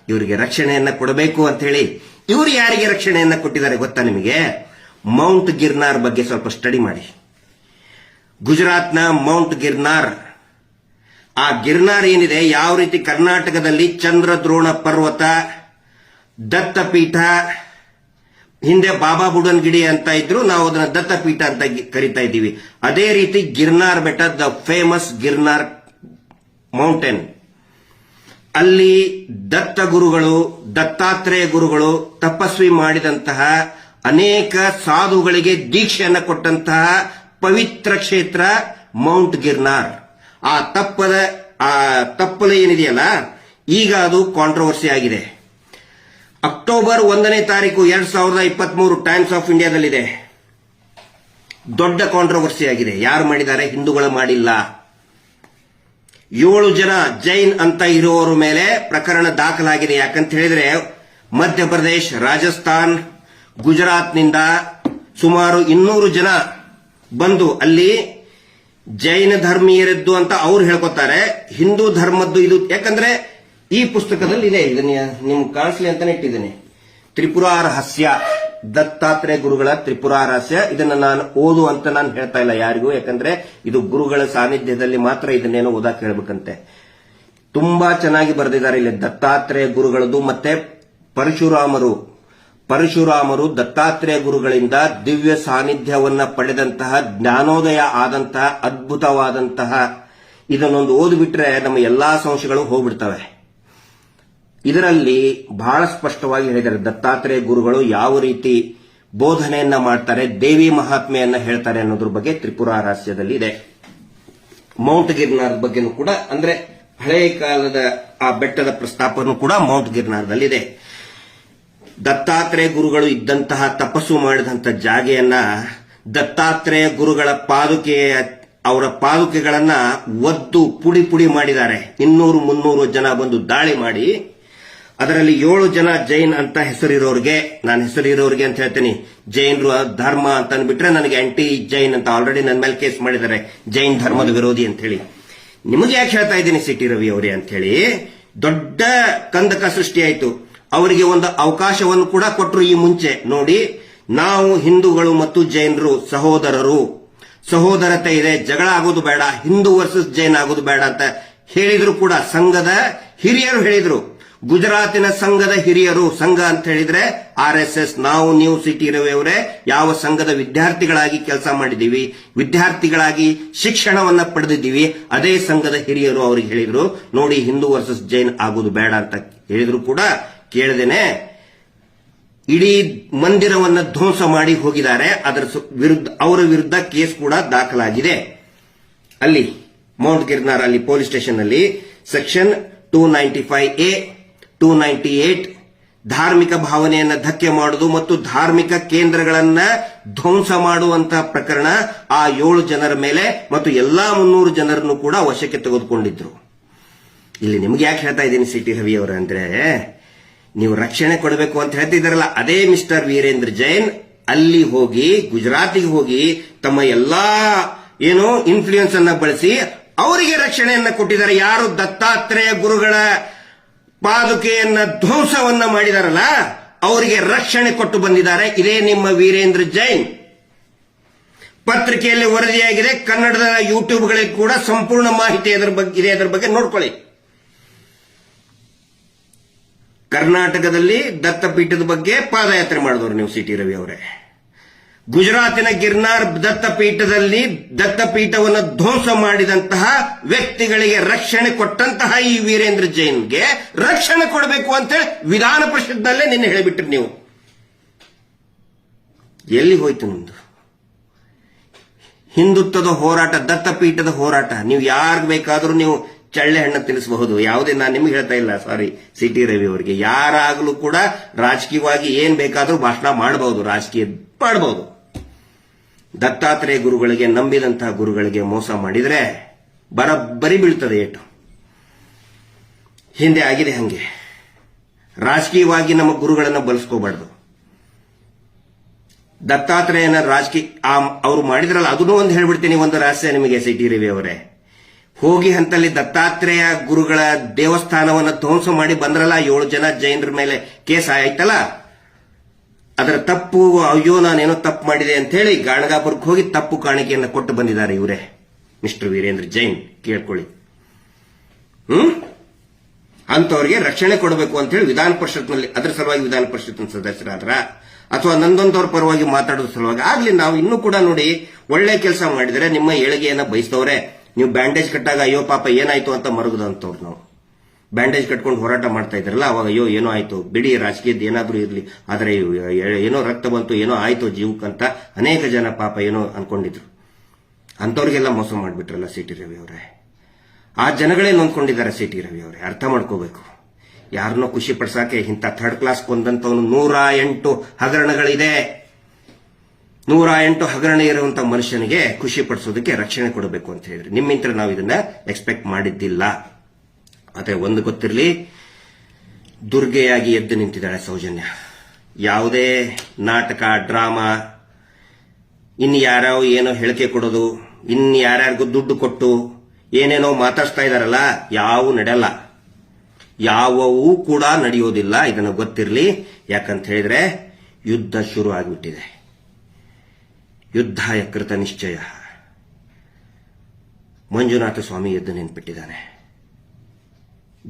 ಇವರಿಗೆ ರಕ್ಷಣೆಯನ್ನ ಕೊಡಬೇಕು ಅಂತ ಹೇಳಿ. ಇವರು ಯಾರಿಗೆ ರಕ್ಷಣೆಯನ್ನ ಕೊಟ್ಟಿದ್ದಾರೆ ಗೊತ್ತಾ ನಿಮಗೆ? ಮೌಂಟ್ ಗಿರ್ನಾರ್ ಬಗ್ಗೆ ಸ್ವಲ್ಪ ಸ್ಟಡಿ ಮಾಡಿ. ಗುಜರಾತ್ನ ಮೌಂಟ್ ಗಿರ್ನಾರ್. ಆ ಗಿರ್ನಾರ್ ಏನಿದೆ? ಯಾವ ರೀತಿ ಕರ್ನಾಟಕದಲ್ಲಿ ಚಂದ್ರದ್ರೋಣ ಪರ್ವತ, ದತ್ತಪೀಠ ಹಿಂದೆ ಬಾಬಾ ಬುಡನ್ಗಿಡಿ ಅಂತ ಇದ್ರು, ನಾವು ಅದನ್ನ ದತ್ತಪೀಠ ಅಂತ ಕರಿತಾ ಇದ್ದೀವಿ. ಅದೇ ರೀತಿ ಗಿರ್ನಾರ್ ಬೆಟ್ಟ, ದ ಫೇಮಸ್ ಗಿರ್ನಾರ್ ಮೌಂಟೇನ್. ಅಲ್ಲಿ ದತ್ತ ಗುರುಗಳು, ದತ್ತಾತ್ರೇಯ ಗುರುಗಳು ತಪಸ್ವಿ ಮಾಡಿದಂತಹ ಅನೇಕ ಸಾಧುಗಳಿಗೆ ದೀಕ್ಷೆಯನ್ನು ಕೊಟ್ಟಂತಹ ಪವಿತ್ರ ಕ್ಷೇತ್ರ ಮೌಂಟ್ ಗಿರ್ನಾರ್. ಆ ತಪ್ಪದ, ಆ ತಪ್ಪಲ ಏನಿದೆಯಲ್ಲ, ಈಗ ಅದು ಕಾಂಟ್ರವರ್ಸಿ ಆಗಿದೆ. ಅಕ್ಟೋಬರ್ ಒಂದನೇ ತಾರೀಕು ಎರಡ್ ಸಾವಿರದ ಇಪ್ಪತ್ಮೂರು ಟೈಮ್ಸ್ ಆಫ್ ಇಂಡಿಯಾದಲ್ಲಿದೆ ದೊಡ್ಡ ಕಾಂಟ್ರವರ್ಸಿ ಆಗಿದೆ. ಯಾರು ಮಾಡಿದ್ದಾರೆ? ಹಿಂದೂಗಳು ಮಾಡಿಲ್ಲ. ಏಳು ಜನ ಜೈನ್ ಅಂತ ಇರುವವರ ಮೇಲೆ ಪ್ರಕರಣ ದಾಖಲಾಗಿದೆ. ಯಾಕಂತ ಹೇಳಿದ್ರೆ, ಮಧ್ಯಪ್ರದೇಶ್, ರಾಜಸ್ಥಾನ್, ಗುಜರಾತ್ನಿಂದ ಸುಮಾರು ಇನ್ನೂರು ಜನ ಬಂದು ಅಲ್ಲಿ ಜೈನ ಧರ್ಮೀಯರದ್ದು ಅಂತ ಅವ್ರು ಹೇಳ್ಕೊತಾರೆ. ಹಿಂದೂ ಧರ್ಮದ್ದು ಇದು ಯಾಕಂದ್ರೆ ಈ ಪುಸ್ತಕದಲ್ಲಿ ಇದೆ, ಇದನ್ನ ನಿಮ್ಗೆ ಕಾಣಿಸ್ಲಿ ಅಂತಾನೆ ಇಟ್ಟಿದ್ದೇನೆ. ತ್ರಿಪುರ ರಹಸ್ಯ ದತ್ತಾತ್ರೇಯ ಗುರುಗಳ ತ್ರಿಪುರ ರಹಸ್ಯ ಇದನ್ನ ನಾನು ಓದು ಅಂತ ನಾನು ಹೇಳ್ತಾ ಇಲ್ಲ ಯಾರಿಗೂ, ಯಾಕಂದ್ರೆ ಇದು ಗುರುಗಳ ಸಾನ್ನಿಧ್ಯದಲ್ಲಿ ಮಾತ್ರ ಇದನ್ನೇನೋ ಓದಾಕ್ ಹೇಳ್ಬೇಕಂತೆ. ತುಂಬಾ ಚೆನ್ನಾಗಿ ಬರೆದಿದ್ದಾರೆ ಇಲ್ಲಿ ದತ್ತಾತ್ರೇಯ ಗುರುಗಳದು ಮತ್ತೆ ಪರಶುರಾಮರು. ಪರಶುರಾಮರು ದತ್ತಾತ್ರೇಯ ಗುರುಗಳಿಂದ ದಿವ್ಯ ಸಾನ್ನಿಧ್ಯವನ್ನ ಪಡೆದಂತಹ, ಜ್ಞಾನೋದಯ ಆದಂತಹ, ಅದ್ಭುತವಾದಂತಹ, ಇದನ್ನೊಂದು ಓದ್ಬಿಟ್ರೆ ನಮ್ಮ ಎಲ್ಲಾ ಸಂಶಯಗಳು ಹೋಗ್ಬಿಡ್ತವೆ. ಇದರಲ್ಲಿ ಬಹಳ ಸ್ಪಷ್ಟವಾಗಿ ಹೇಳಿದ್ದಾರೆ, ದತ್ತಾತ್ರೇಯ ಗುರುಗಳು ಯಾವ ರೀತಿ ಬೋಧನೆಯನ್ನ ಮಾಡ್ತಾರೆ, ದೇವಿ ಮಹಾತ್ಮೆಯನ್ನ ಹೇಳ್ತಾರೆ ಅನ್ನೋದ್ರ ಬಗ್ಗೆ ತ್ರಿಪುರ ರಹಸ್ಯದಲ್ಲಿ ಇದೆ ಮೌಂಟ್ ಗಿರ್ನಾರ್ ಬಗ್ಗೆನೂ ಕೂಡ, ಅಂದ್ರೆ ಹಳೆಯ ಕಾಲದ ಆ ಬೆಟ್ಟದ ಪ್ರಸ್ತಾಪನೂ ಕೂಡ ಮೌಂಟ್ ಗಿರ್ನಾರ್ದಲ್ಲಿದೆ. ದತ್ತಾತ್ರೇಯ ಗುರುಗಳು ಇದ್ದಂತಹ ತಪಸ್ಸು ಮಾಡಿದಂತ ಜಾಗೆಯನ್ನ ದತ್ತಾತ್ರೇಯ ಗುರುಗಳ ಪಾದುಕೆ, ಅವರ ಪಾದುಕೆಗಳನ್ನ ಒದ್ದು ಪುಡಿ ಪುಡಿ ಮಾಡಿದ್ದಾರೆ. ಇನ್ನೂರು ಮುನ್ನೂರು ಜನ ಬಂದು ದಾಳಿ ಮಾಡಿ ಅದರಲ್ಲಿ ಏಳು ಜನ ಜೈನ್ ಅಂತ ಹೆಸರಿರೋರಿಗೆ, ನಾನು ಹೆಸರಿರೋರಿಗೆ ಅಂತ ಹೇಳ್ತೀನಿ. ಜೈನರು ಧರ್ಮ ಅಂತ ಅಂದ್ಬಿಟ್ರೆ ನನಗೆ ಆಂಟಿ ಜೈನ್ ಅಂತ ಆಲ್ರೆಡಿ ನನ್ನ ಮೇಲೆ ಕೇಸ್ ಮಾಡಿದ್ದಾರೆ. ಜೈನ್ ಧರ್ಮದ ವಿರೋಧಿ ಅಂತ ಹೇಳಿ ನಿಮಗೆ ಯಾಕೆ ಹೇಳ್ತಾ ಇದ್ದೀನಿ ಸಿಟಿ ರವಿ ಅವರೇ ಅಂತ ಹೇಳಿ ದೊಡ್ಡ ಕಂದಕ ಸೃಷ್ಟಿಯಾಯಿತು ಅವರಿಗೆ ಒಂದು ಅವಕಾಶವನ್ನು ಕೂಡ ಕೊಟ್ಟರು ಈ ಮುಂಚೆ. ನೋಡಿ, ನಾವು ಹಿಂದೂಗಳು ಮತ್ತು ಜೈನರು ಸಹೋದರರು. ಸಹೋದರತೆ ಇದೆ, ಜಗಳ ಆಗೋದು ಬೇಡ, ಹಿಂದೂ ವರ್ಸಸ್ ಜೈನ್ ಆಗೋದು ಬೇಡ ಅಂತ ಹೇಳಿದ್ರು ಕೂಡ, ಸಂಘದ ಹಿರಿಯರು ಹೇಳಿದ್ರು. ಗುಜರಾತಿನ ಸಂಘದ ಹಿರಿಯರು ಸಂಘ ಅಂತ ಹೇಳಿದ್ರೆ ಆರ್ ಎಸ್ ಎಸ್, ನಾವು ನ್ಯೂ ಸಿಟಿ ರವಿಯವರೇ, ಯಾವ ಸಂಘದ ವಿದ್ಯಾರ್ಥಿಗಳಾಗಿ ಕೆಲಸ ಮಾಡಿದೀವಿ ವಿದ್ಯಾರ್ಥಿಗಳಾಗಿ ಶಿಕ್ಷಣವನ್ನ ಪಡೆದಿದ್ದೀವಿ. ಅದೇ ಸಂಘದ ಹಿರಿಯರು ಅವ್ರಿಗೆ ಹೇಳಿದ್ರು, ನೋಡಿ, ಹಿಂದೂ ವರ್ಸಸ್ ಜೈನ್ ಆಗೋದು ಬೇಡ ಅಂತ ಹೇಳಿದ್ರು ಕೂಡ ಕೇಳದೇನೆ. ಇಡೀ ಮಂದಿರವನ್ನ ಧ್ವಂಸ ಮಾಡಿ ಹೋಗಿದ್ದಾರೆ. ಅದರ ವಿರುದ್ಧ, ಅವರ ವಿರುದ್ಧ ಕೇಸ್ ಕೂಡ ದಾಖಲಾಗಿದೆ. ಅಲ್ಲಿ, ಮೌಂಟ್ ಗಿರ್ನಾರ್ ಅಲ್ಲಿ, ಪೊಲೀಸ್ ಸ್ಟೇಷನ್ ಅಲ್ಲಿ, section two ninety five A two ninety eight ಧಾರ್ಮಿಕ ಭಾವನೆಯನ್ನ ಧಕ್ಕೆ ಮಾಡುವುದು ಮತ್ತು ಧಾರ್ಮಿಕ ಕೇಂದ್ರಗಳನ್ನ ಧ್ವಂಸ ಮಾಡುವಂತಹ ಪ್ರಕರಣ ಆ ಏಳು ಜನರ ಮೇಲೆ ಮತ್ತು ಎಲ್ಲಾ ಮುನ್ನೂರು ಜನರನ್ನು ಕೂಡ ವಶಕ್ಕೆ ತೆಗೆದುಕೊಂಡಿದ್ರು. ಇಲ್ಲಿ ನಿಮ್ಗೆ ಯಾಕೆ ಹೇಳ್ತಾ ಇದ್ದೀನಿ ಸಿಟಿ ರವಿ ಅವರ ಅಂದ್ರೆ, ನೀವು ರಕ್ಷಣೆ ಕೊಡಬೇಕು ಅಂತ ಹೇಳ್ತಿದ್ದಾರಲ್ಲ, ಅದೇ ಮಿಸ್ಟರ್ ವೀರೇಂದ್ರ ಜೈನ್ ಅಲ್ಲಿ ಹೋಗಿ, ಗುಜರಾತಿಗೆ ಹೋಗಿ ತಮ್ಮ ಎಲ್ಲಾ ಏನು ಇನ್ಫ್ಲೂಯೆನ್ಸ್ ಅನ್ನ ಬಳಸಿ, ಅವರಿಗೆ ರಕ್ಷಣೆಯನ್ನ ಕೊಟ್ಟಿದ್ದಾರೆ. ಯಾರು ದತ್ತಾತ್ರೇಯ ಗುರುಗಳ ಪಾದುಕೆಯನ್ನ ಧ್ವಂಸವನ್ನ ಮಾಡಿದಾರಲ್ಲ, ಅವರಿಗೆ ರಕ್ಷಣೆ ಕೊಟ್ಟು ಬಂದಿದ್ದಾರೆ. ಇದೇ ನಿಮ್ಮ ವೀರೇಂದ್ರ ಜೈನ್. ಪತ್ರಿಕೆಯಲ್ಲಿ ವರದಿಯಾಗಿದೆ. ಕನ್ನಡದ ಯೂಟ್ಯೂಬ್ಗಳಿಗೆ ಕೂಡ ಸಂಪೂರ್ಣ ಮಾಹಿತಿ ಅದರ ಬಗ್ಗೆ ಇದೆ ಅದರ ಬಗ್ಗೆ ನೋಡ್ಕೊಳ್ಳಿ. ಕರ್ನಾಟಕದಲ್ಲಿ ದತ್ತಪೀಠದ ಬಗ್ಗೆ ಪಾದಯಾತ್ರೆ ಮಾಡಿದವರು ನೀವು ಸಿಟಿ ರವಿ ಅವರೇ. ಗುಜರಾತಿನ ಗಿರ್ನಾರ್ ದತ್ತಪೀಠದಲ್ಲಿ ದತ್ತಪೀಠವನ್ನು ಧ್ವಂಸ ಮಾಡಿದಂತಹ ವ್ಯಕ್ತಿಗಳಿಗೆ ರಕ್ಷಣೆ ಕೊಟ್ಟಂತಹ ಈ ವೀರೇಂದ್ರ ಜೈನ್ಗೆ ರಕ್ಷಣೆ ಕೊಡಬೇಕು ಅಂತೇಳಿ ವಿಧಾನ ಪರಿಷತ್ನಲ್ಲೇ ನಿನ್ನೆ ಹೇಳಿಬಿಟ್ರಿ ನೀವು. ಎಲ್ಲಿ ಹೋಯ್ತು ನಿಮ್ದು? ಹಿಂದುತ್ವದ ಹೋರಾಟ, ದತ್ತಪೀಠದ ಹೋರಾಟ. ನೀವು ಯಾರಿಗೆ ಬೇಕಾದರೂ ನೀವು ಚಳ್ಳೆ ಹಣ್ಣು ತಿಳಿಸಬಹುದು ಯಾವುದೇ ನಾನು ನಿಮ್ಗೆ ಹೇಳ್ತಾ ಇಲ್ಲ ಸಾರಿ ಸಿ ಟಿ ರವಿ ಅವರಿಗೆ. ಯಾರಾಗಲೂ ಕೂಡ ರಾಜಕೀಯವಾಗಿ ಏನ್ ಬೇಕಾದರೂ ಭಾಷಣ ಮಾಡಬಹುದು ರಾಜಕೀಯ ಮಾಡಬಹುದು ದತ್ತಾತ್ರೇಯ ಗುರುಗಳಿಗೆ, ನಂಬಿದಂತಹ ಗುರುಗಳಿಗೆ ಮೋಸ ಮಾಡಿದರೆ ಬರಬ್ಬರಿ ಬೀಳ್ತದೆ ಏಟು. ಹಿಂದೆ ಆಗಿದೆ ಹಂಗೆ. ರಾಜಕೀಯವಾಗಿ ನಮ್ಮ ಗುರುಗಳನ್ನು ಬಳಸ್ಕೋಬಾರ್ದು ದತ್ತಾತ್ರೇಯನ ರಾಜಕೀಯ ಅವರು ಮಾಡಿದ್ರಲ್ಲ, ಅದನ್ನೂ ಒಂದು ಹೇಳ್ಬಿಡ್ತೀನಿ, ಒಂದು ರಹಸ್ಯ ನಿಮಗೆ ಸಿ ಟಿ ರವಿ ಅವರೇ. ಹೋಗಿ ಹಂತಲ್ಲಿ ದತ್ತಾತ್ರೇಯ ಗುರುಗಳ ದೇವಸ್ಥಾನವನ್ನು ಧ್ವಂಸ ಮಾಡಿ ಬಂದ್ರಲ್ಲ, ಏಳು ಜನ ಜೈನರ ಮೇಲೆ ಕೇಸ್ ಆಯ್ತಲ್ಲ ಅದರ ತಪ್ಪು ಅಯ್ಯೋ ನಾನೇನೋ ತಪ್ಪು ಮಾಡಿದೆ ಅಂತ ಹೇಳಿ ಗಾಣಗಾಪುರಕ್ಕೆ ಹೋಗಿ ತಪ್ಪು ಕಾಣಿಕೆಯನ್ನು ಕೊಟ್ಟು ಬಂದಿದ್ದಾರೆ ಇವರೇ. ಮಿಸ್ಟರ್ ವೀರೇಂದ್ರ ಜೈನ್, ಕೇಳ್ಕೊಳ್ಳಿ. ಹ್ಮ್? ಅಂತವರಿಗೆ ರಕ್ಷಣೆ ಕೊಡಬೇಕು ಅಂತ ಹೇಳಿ ವಿಧಾನ ಪರಿಷತ್ನಲ್ಲಿ, ಅದರ ಸಲುವಾಗಿ ವಿಧಾನ ಪರಿಷತ್ನ ಸದಸ್ಯರಾದ್ರ, ಅಥವಾ ನಂದೊಂದವ್ರ ಪರವಾಗಿ ಮಾತಾಡೋದ್ರ ಸಲುವಾಗಿ ಆಗ್ಲಿ, ನಾವು ಇನ್ನೂ ಕೂಡ ನೋಡಿ ಒಳ್ಳೆ ಕೆಲಸ ಮಾಡಿದರೆ ನಿಮ್ಮ ಏಳಿಗೆಯನ್ನ ಬಯಸ್ತವ್ರೆ. ನೀವು ಬ್ಯಾಂಡೇಜ್ ಕಟ್ಟಾಗ ಅಯ್ಯೋ ಪಾಪ ಏನಾಯ್ತು ಅಂತ ಮರುಗದಂತವ್ರು ನಾವು. ಬ್ಯಾಂಡೇಜ್ ಕಟ್ಕೊಂಡು ಹೋರಾಟ ಮಾಡ್ತಾ ಇದ್ರಲ್ಲ, ಅವಾಗ ಅಯ್ಯೋ, ಏನೋ ಆಯ್ತು, ಬಿಡಿ ರಾಜಕೀಯದ ಏನಾದರೂ ಇರಲಿ, ಆದರೆ ಏನೋ ರಕ್ತ ಬಂತು, ಏನೋ ಆಯ್ತು ಜೀವಕ್ಕಂತ ಅನೇಕ ಜನ ಪಾಪ ಏನೋ ಅನ್ಕೊಂಡಿದ್ರು. ಅಂತವ್ರಿಗೆಲ್ಲ ಮೋಸ ಮಾಡಿಬಿಟ್ರಲ್ಲ ಸಿ ಟಿ ರವಿ ಅವರೇ. ಆ ಜನಗಳೇ ನೊಂದ್ಕೊಂಡಿದ್ದಾರೆ ಸಿ ಟಿ ರವಿ ಅವರೇ, ಅರ್ಥ ಮಾಡ್ಕೋಬೇಕು. ಯಾರನ್ನೋ ಖುಷಿ ಪಡ್ಸಾಕೆ ಇಂಥ ಥರ್ಡ್ ಕ್ಲಾಸ್ ಕೊಂದಂತವನು ನೂರ ಎಂಟು ಹಗರಣಗಳಿದೆ. ನೂರ ಎಂಟು ಹಗರಣ ಇರುವಂತ ಮನುಷ್ಯನಿಗೆ ಖುಷಿ ಪಡಿಸೋದಕ್ಕೆ ರಕ್ಷಣೆ ಕೊಡಬೇಕು ಅಂತ ಹೇಳಿದ್ರೆ. ನಿಮ್ಮಿಂದ ನಾವು ಇದನ್ನ ಎಕ್ಸ್ಪೆಕ್ಟ್ ಮಾಡಿದ್ದಿಲ್ಲ. ಆದರೆ ಒಂದು ಗೊತ್ತಿರಲಿ, ದುರ್ಗೆಯಾಗಿ ಎದ್ದು ನಿಂತಿದ್ದಾಳೆ ಸೌಜನ್ಯ. ಯಾವುದೇ ನಾಟಕ, ಡ್ರಾಮಾ, ಇನ್ನು ಯಾರ್ಯಾವ ಏನೋ ಹೇಳಿಕೆ ಕೊಡೋದು, ಇನ್ನು ಯಾರ್ಯಾರಿಗೂ ದುಡ್ಡು ಕೊಟ್ಟು, ಏನೇನೋ ಮಾತಾಡ್ತಾ ಇದ್ದಾರಲ್ಲ ಯಾವು ನಡೆಯಲ್ಲ. ಯಾವವೂ ಕೂಡ ನಡೆಯೋದಿಲ್ಲ, ಇದನ್ನು ಗೊತ್ತಿರಲಿ. ಯಾಕಂತ ಹೇಳಿದ್ರೆ, ಯುದ್ಧ ಶುರು ಆಗಿಬಿಟ್ಟಿದೆ. ಯುದ್ಧ ಯಕೃತ ನಿಶ್ಚಯ. ಮಂಜುನಾಥ ಸ್ವಾಮಿ ಎದ್ದು ನಿಂತ್ಬಿಟ್ಟಿದ್ದಾನೆ.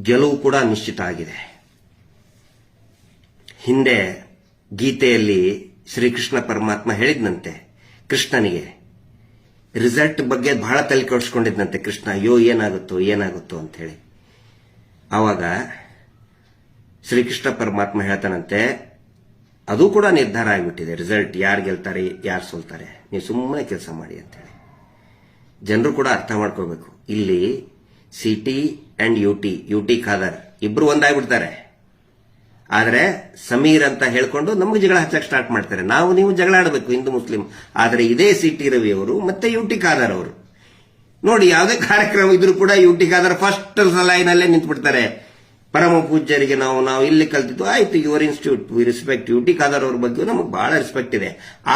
ಗೆಲುವು ಕೂಡ ನಿಶ್ಚಿತ ಆಗಿದೆ. ಹಿಂದೆ ಗೀತೆಯಲ್ಲಿ ಶ್ರೀಕೃಷ್ಣ ಪರಮಾತ್ಮ ಹೇಳಿದ್ನಂತೆ, ಕೃಷ್ಣನಿಗೆ, ರಿಸಲ್ಟ್ ಬಗ್ಗೆ ಬಹಳ ತಲೆ ಕೆಡಿಸ್ಕೊಂಡಿದ್ನಂತೆ ಕೃಷ್ಣ, ಅಯ್ಯೋ, ಏನಾಗುತ್ತೋ ಏನಾಗುತ್ತೋ ಅಂತ ಹೇಳಿ ಆವಾಗ ಶ್ರೀಕೃಷ್ಣ ಪರಮಾತ್ಮ ಹೇಳ್ತಾನಂತೆ, ಅದು ಕೂಡ ನಿರ್ಧಾರ ಆಗಿಬಿಟ್ಟಿದೆ, ರಿಸಲ್ಟ್, ಯಾರು ಗೆಲ್ತಾರೆ, ಯಾರು ಸೋಲ್ತಾರೆ, ನೀವು ಸುಮ್ಮನೆ ಕೆಲಸ ಮಾಡಿ ಅಂತ ಹೇಳಿ ಜನರು ಕೂಡ ಅರ್ಥ ಮಾಡ್ಕೋಬೇಕು. ಇಲ್ಲಿ C T and U T U T Khader. ಇಬ್ರು ಒಂದಾಗ್ಬಿಡ್ತಾರೆ. ಆದರೆ ಸಮೀರ್ ಅಂತ ಹೇಳ್ಕೊಂಡು ನಮಗೆ ಜಗಳ ಹಚ್ಚಕ್ ಸ್ಟಾರ್ಟ್ ಮಾಡ್ತಾರೆ. ನಾವು ನೀವು ಜಗಳ ಆಡಬೇಕು ಹಿಂದೂ ಮುಸ್ಲಿಂ. ಆದರೆ ಇದೇ ಸಿ ಟಿ ರವಿ ಅವರು ಮತ್ತೆ ಯು ಟಿ ಖಾದರ್ ಅವರು. ನೋಡಿ, ಯಾವುದೇ ಕಾರ್ಯಕ್ರಮ ಇದ್ರೂ ಕೂಡ ಯು ಟಿ ಖಾದರ್ ಫಸ್ಟ್ ಲೈನಲ್ಲೇ ನಿಂತ್ಬಿಡ್ತಾರೆ. ಪರಮ ಪೂಜ್ಯರಿಗೆ ನಾವು ನಾವು ಇಲ್ಲಿ ಕಲ್ತಿದ್ದು, ಆಯ್ತು your institute we respect U T Khader ಅವ್ರ ಬಗ್ಗೆ ನಮಗೆ ಬಹಳ ರೆಸ್ಪೆಕ್ಟ್ ಇದೆ.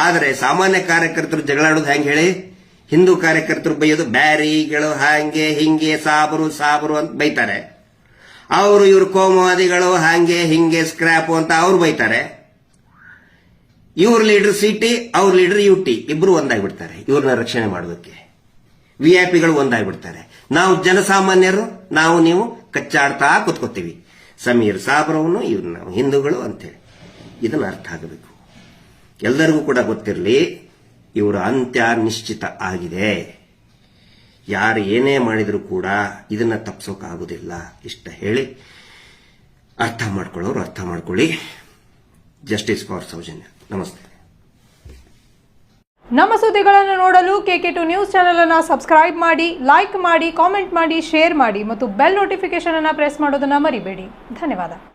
ಆದರೆ ಸಾಮಾನ್ಯ ಕಾರ್ಯಕರ್ತರು ಜಗಳಾಡೋದು ಹೆಂಗೆ ಹೇಳಿ? ಹಿಂದೂ ಕಾರ್ಯಕರ್ತರು ಬೈಯೋದು ಬ್ಯಾರಿಗಳು ಹಾಂಗೆ ಹಿಂಗೆ ಸಾಬರು ಸಾಬರು ಅಂತ ಬೈತಾರೆ. ಅವರು ಇವರು ಕೋಮವಾದಿಗಳು ಹಾಂಗೆ ಹಿಂಗೆ ಸ್ಕ್ರಾಪ್ ಅಂತ ಅವ್ರು ಬೈತಾರೆ. ಇವ್ರ ಲೀಡರ್ ಸಿ ಟಿ ಅವ್ರ ಲೀಡರ್ ಯು ಟಿ ಇಬ್ರು ಒಂದಾಗ್ಬಿಡ್ತಾರೆ ಇವ್ರನ್ನ ರಕ್ಷಣೆ ಮಾಡೋದಕ್ಕೆ. ವಿ ಐ ಪಿಗಳು ಒಂದಾಗ್ಬಿಡ್ತಾರೆ. ನಾವು ಜನಸಾಮಾನ್ಯರು, ನಾವು ನೀವು ಕಚ್ಚಾಡ್ತಾ ಕೂತ್ಕೋತೀವಿ. ಸಮೀರ್ ಸಾಬ್ರವನು ಇವ್ರು ನಾವು ಹಿಂದೂಗಳು ಅಂತೇಳಿ ಇದನ್ನ ಅರ್ಥ ಆಗಬೇಕು. ಎಲ್ಲರಿಗೂ ಕೂಡ ಗೊತ್ತಿರಲಿ ಇವರ ಅಂತ್ಯ ನಿಶ್ಚಿತ ಆಗಿದೆ. ಯಾರು ಏನೇ ಮಾಡಿದರೂ ಕೂಡ ಇದನ್ನ ತಪ್ಪಿಸೋಕ್ಕಾಗೋದಿಲ್ಲ ಇಷ್ಟ ಹೇಳಿ ಅರ್ಥ ಮಾಡ್ಕೊಳ್ಳೋರು ಅರ್ಥ ಮಾಡ್ಕೊಳ್ಳಿ. Justice for Soujanya. ನಮಸ್ತೆ. ನಮ್ಮ ಸುದ್ದಿಗಳನ್ನು ನೋಡಲು ಕೆಕೆ ಟು ನ್ಯೂಸ್ ಚಾನೆಲ್ ಅನ್ನು ಸಬ್ಸ್ಕ್ರೈಬ್ ಮಾಡಿ ಲೈಕ್ ಮಾಡಿ ಕಾಮೆಂಟ್ ಮಾಡಿ ಶೇರ್ ಮಾಡಿ ಮತ್ತು ಬೆಲ್ ನೋಟಿಫಿಕೇಶನ್ ಅನ್ನು ಪ್ರೆಸ್ ಮಾಡೋದನ್ನ ಮರಿಬೇಡಿ. ಧನ್ಯವಾದ.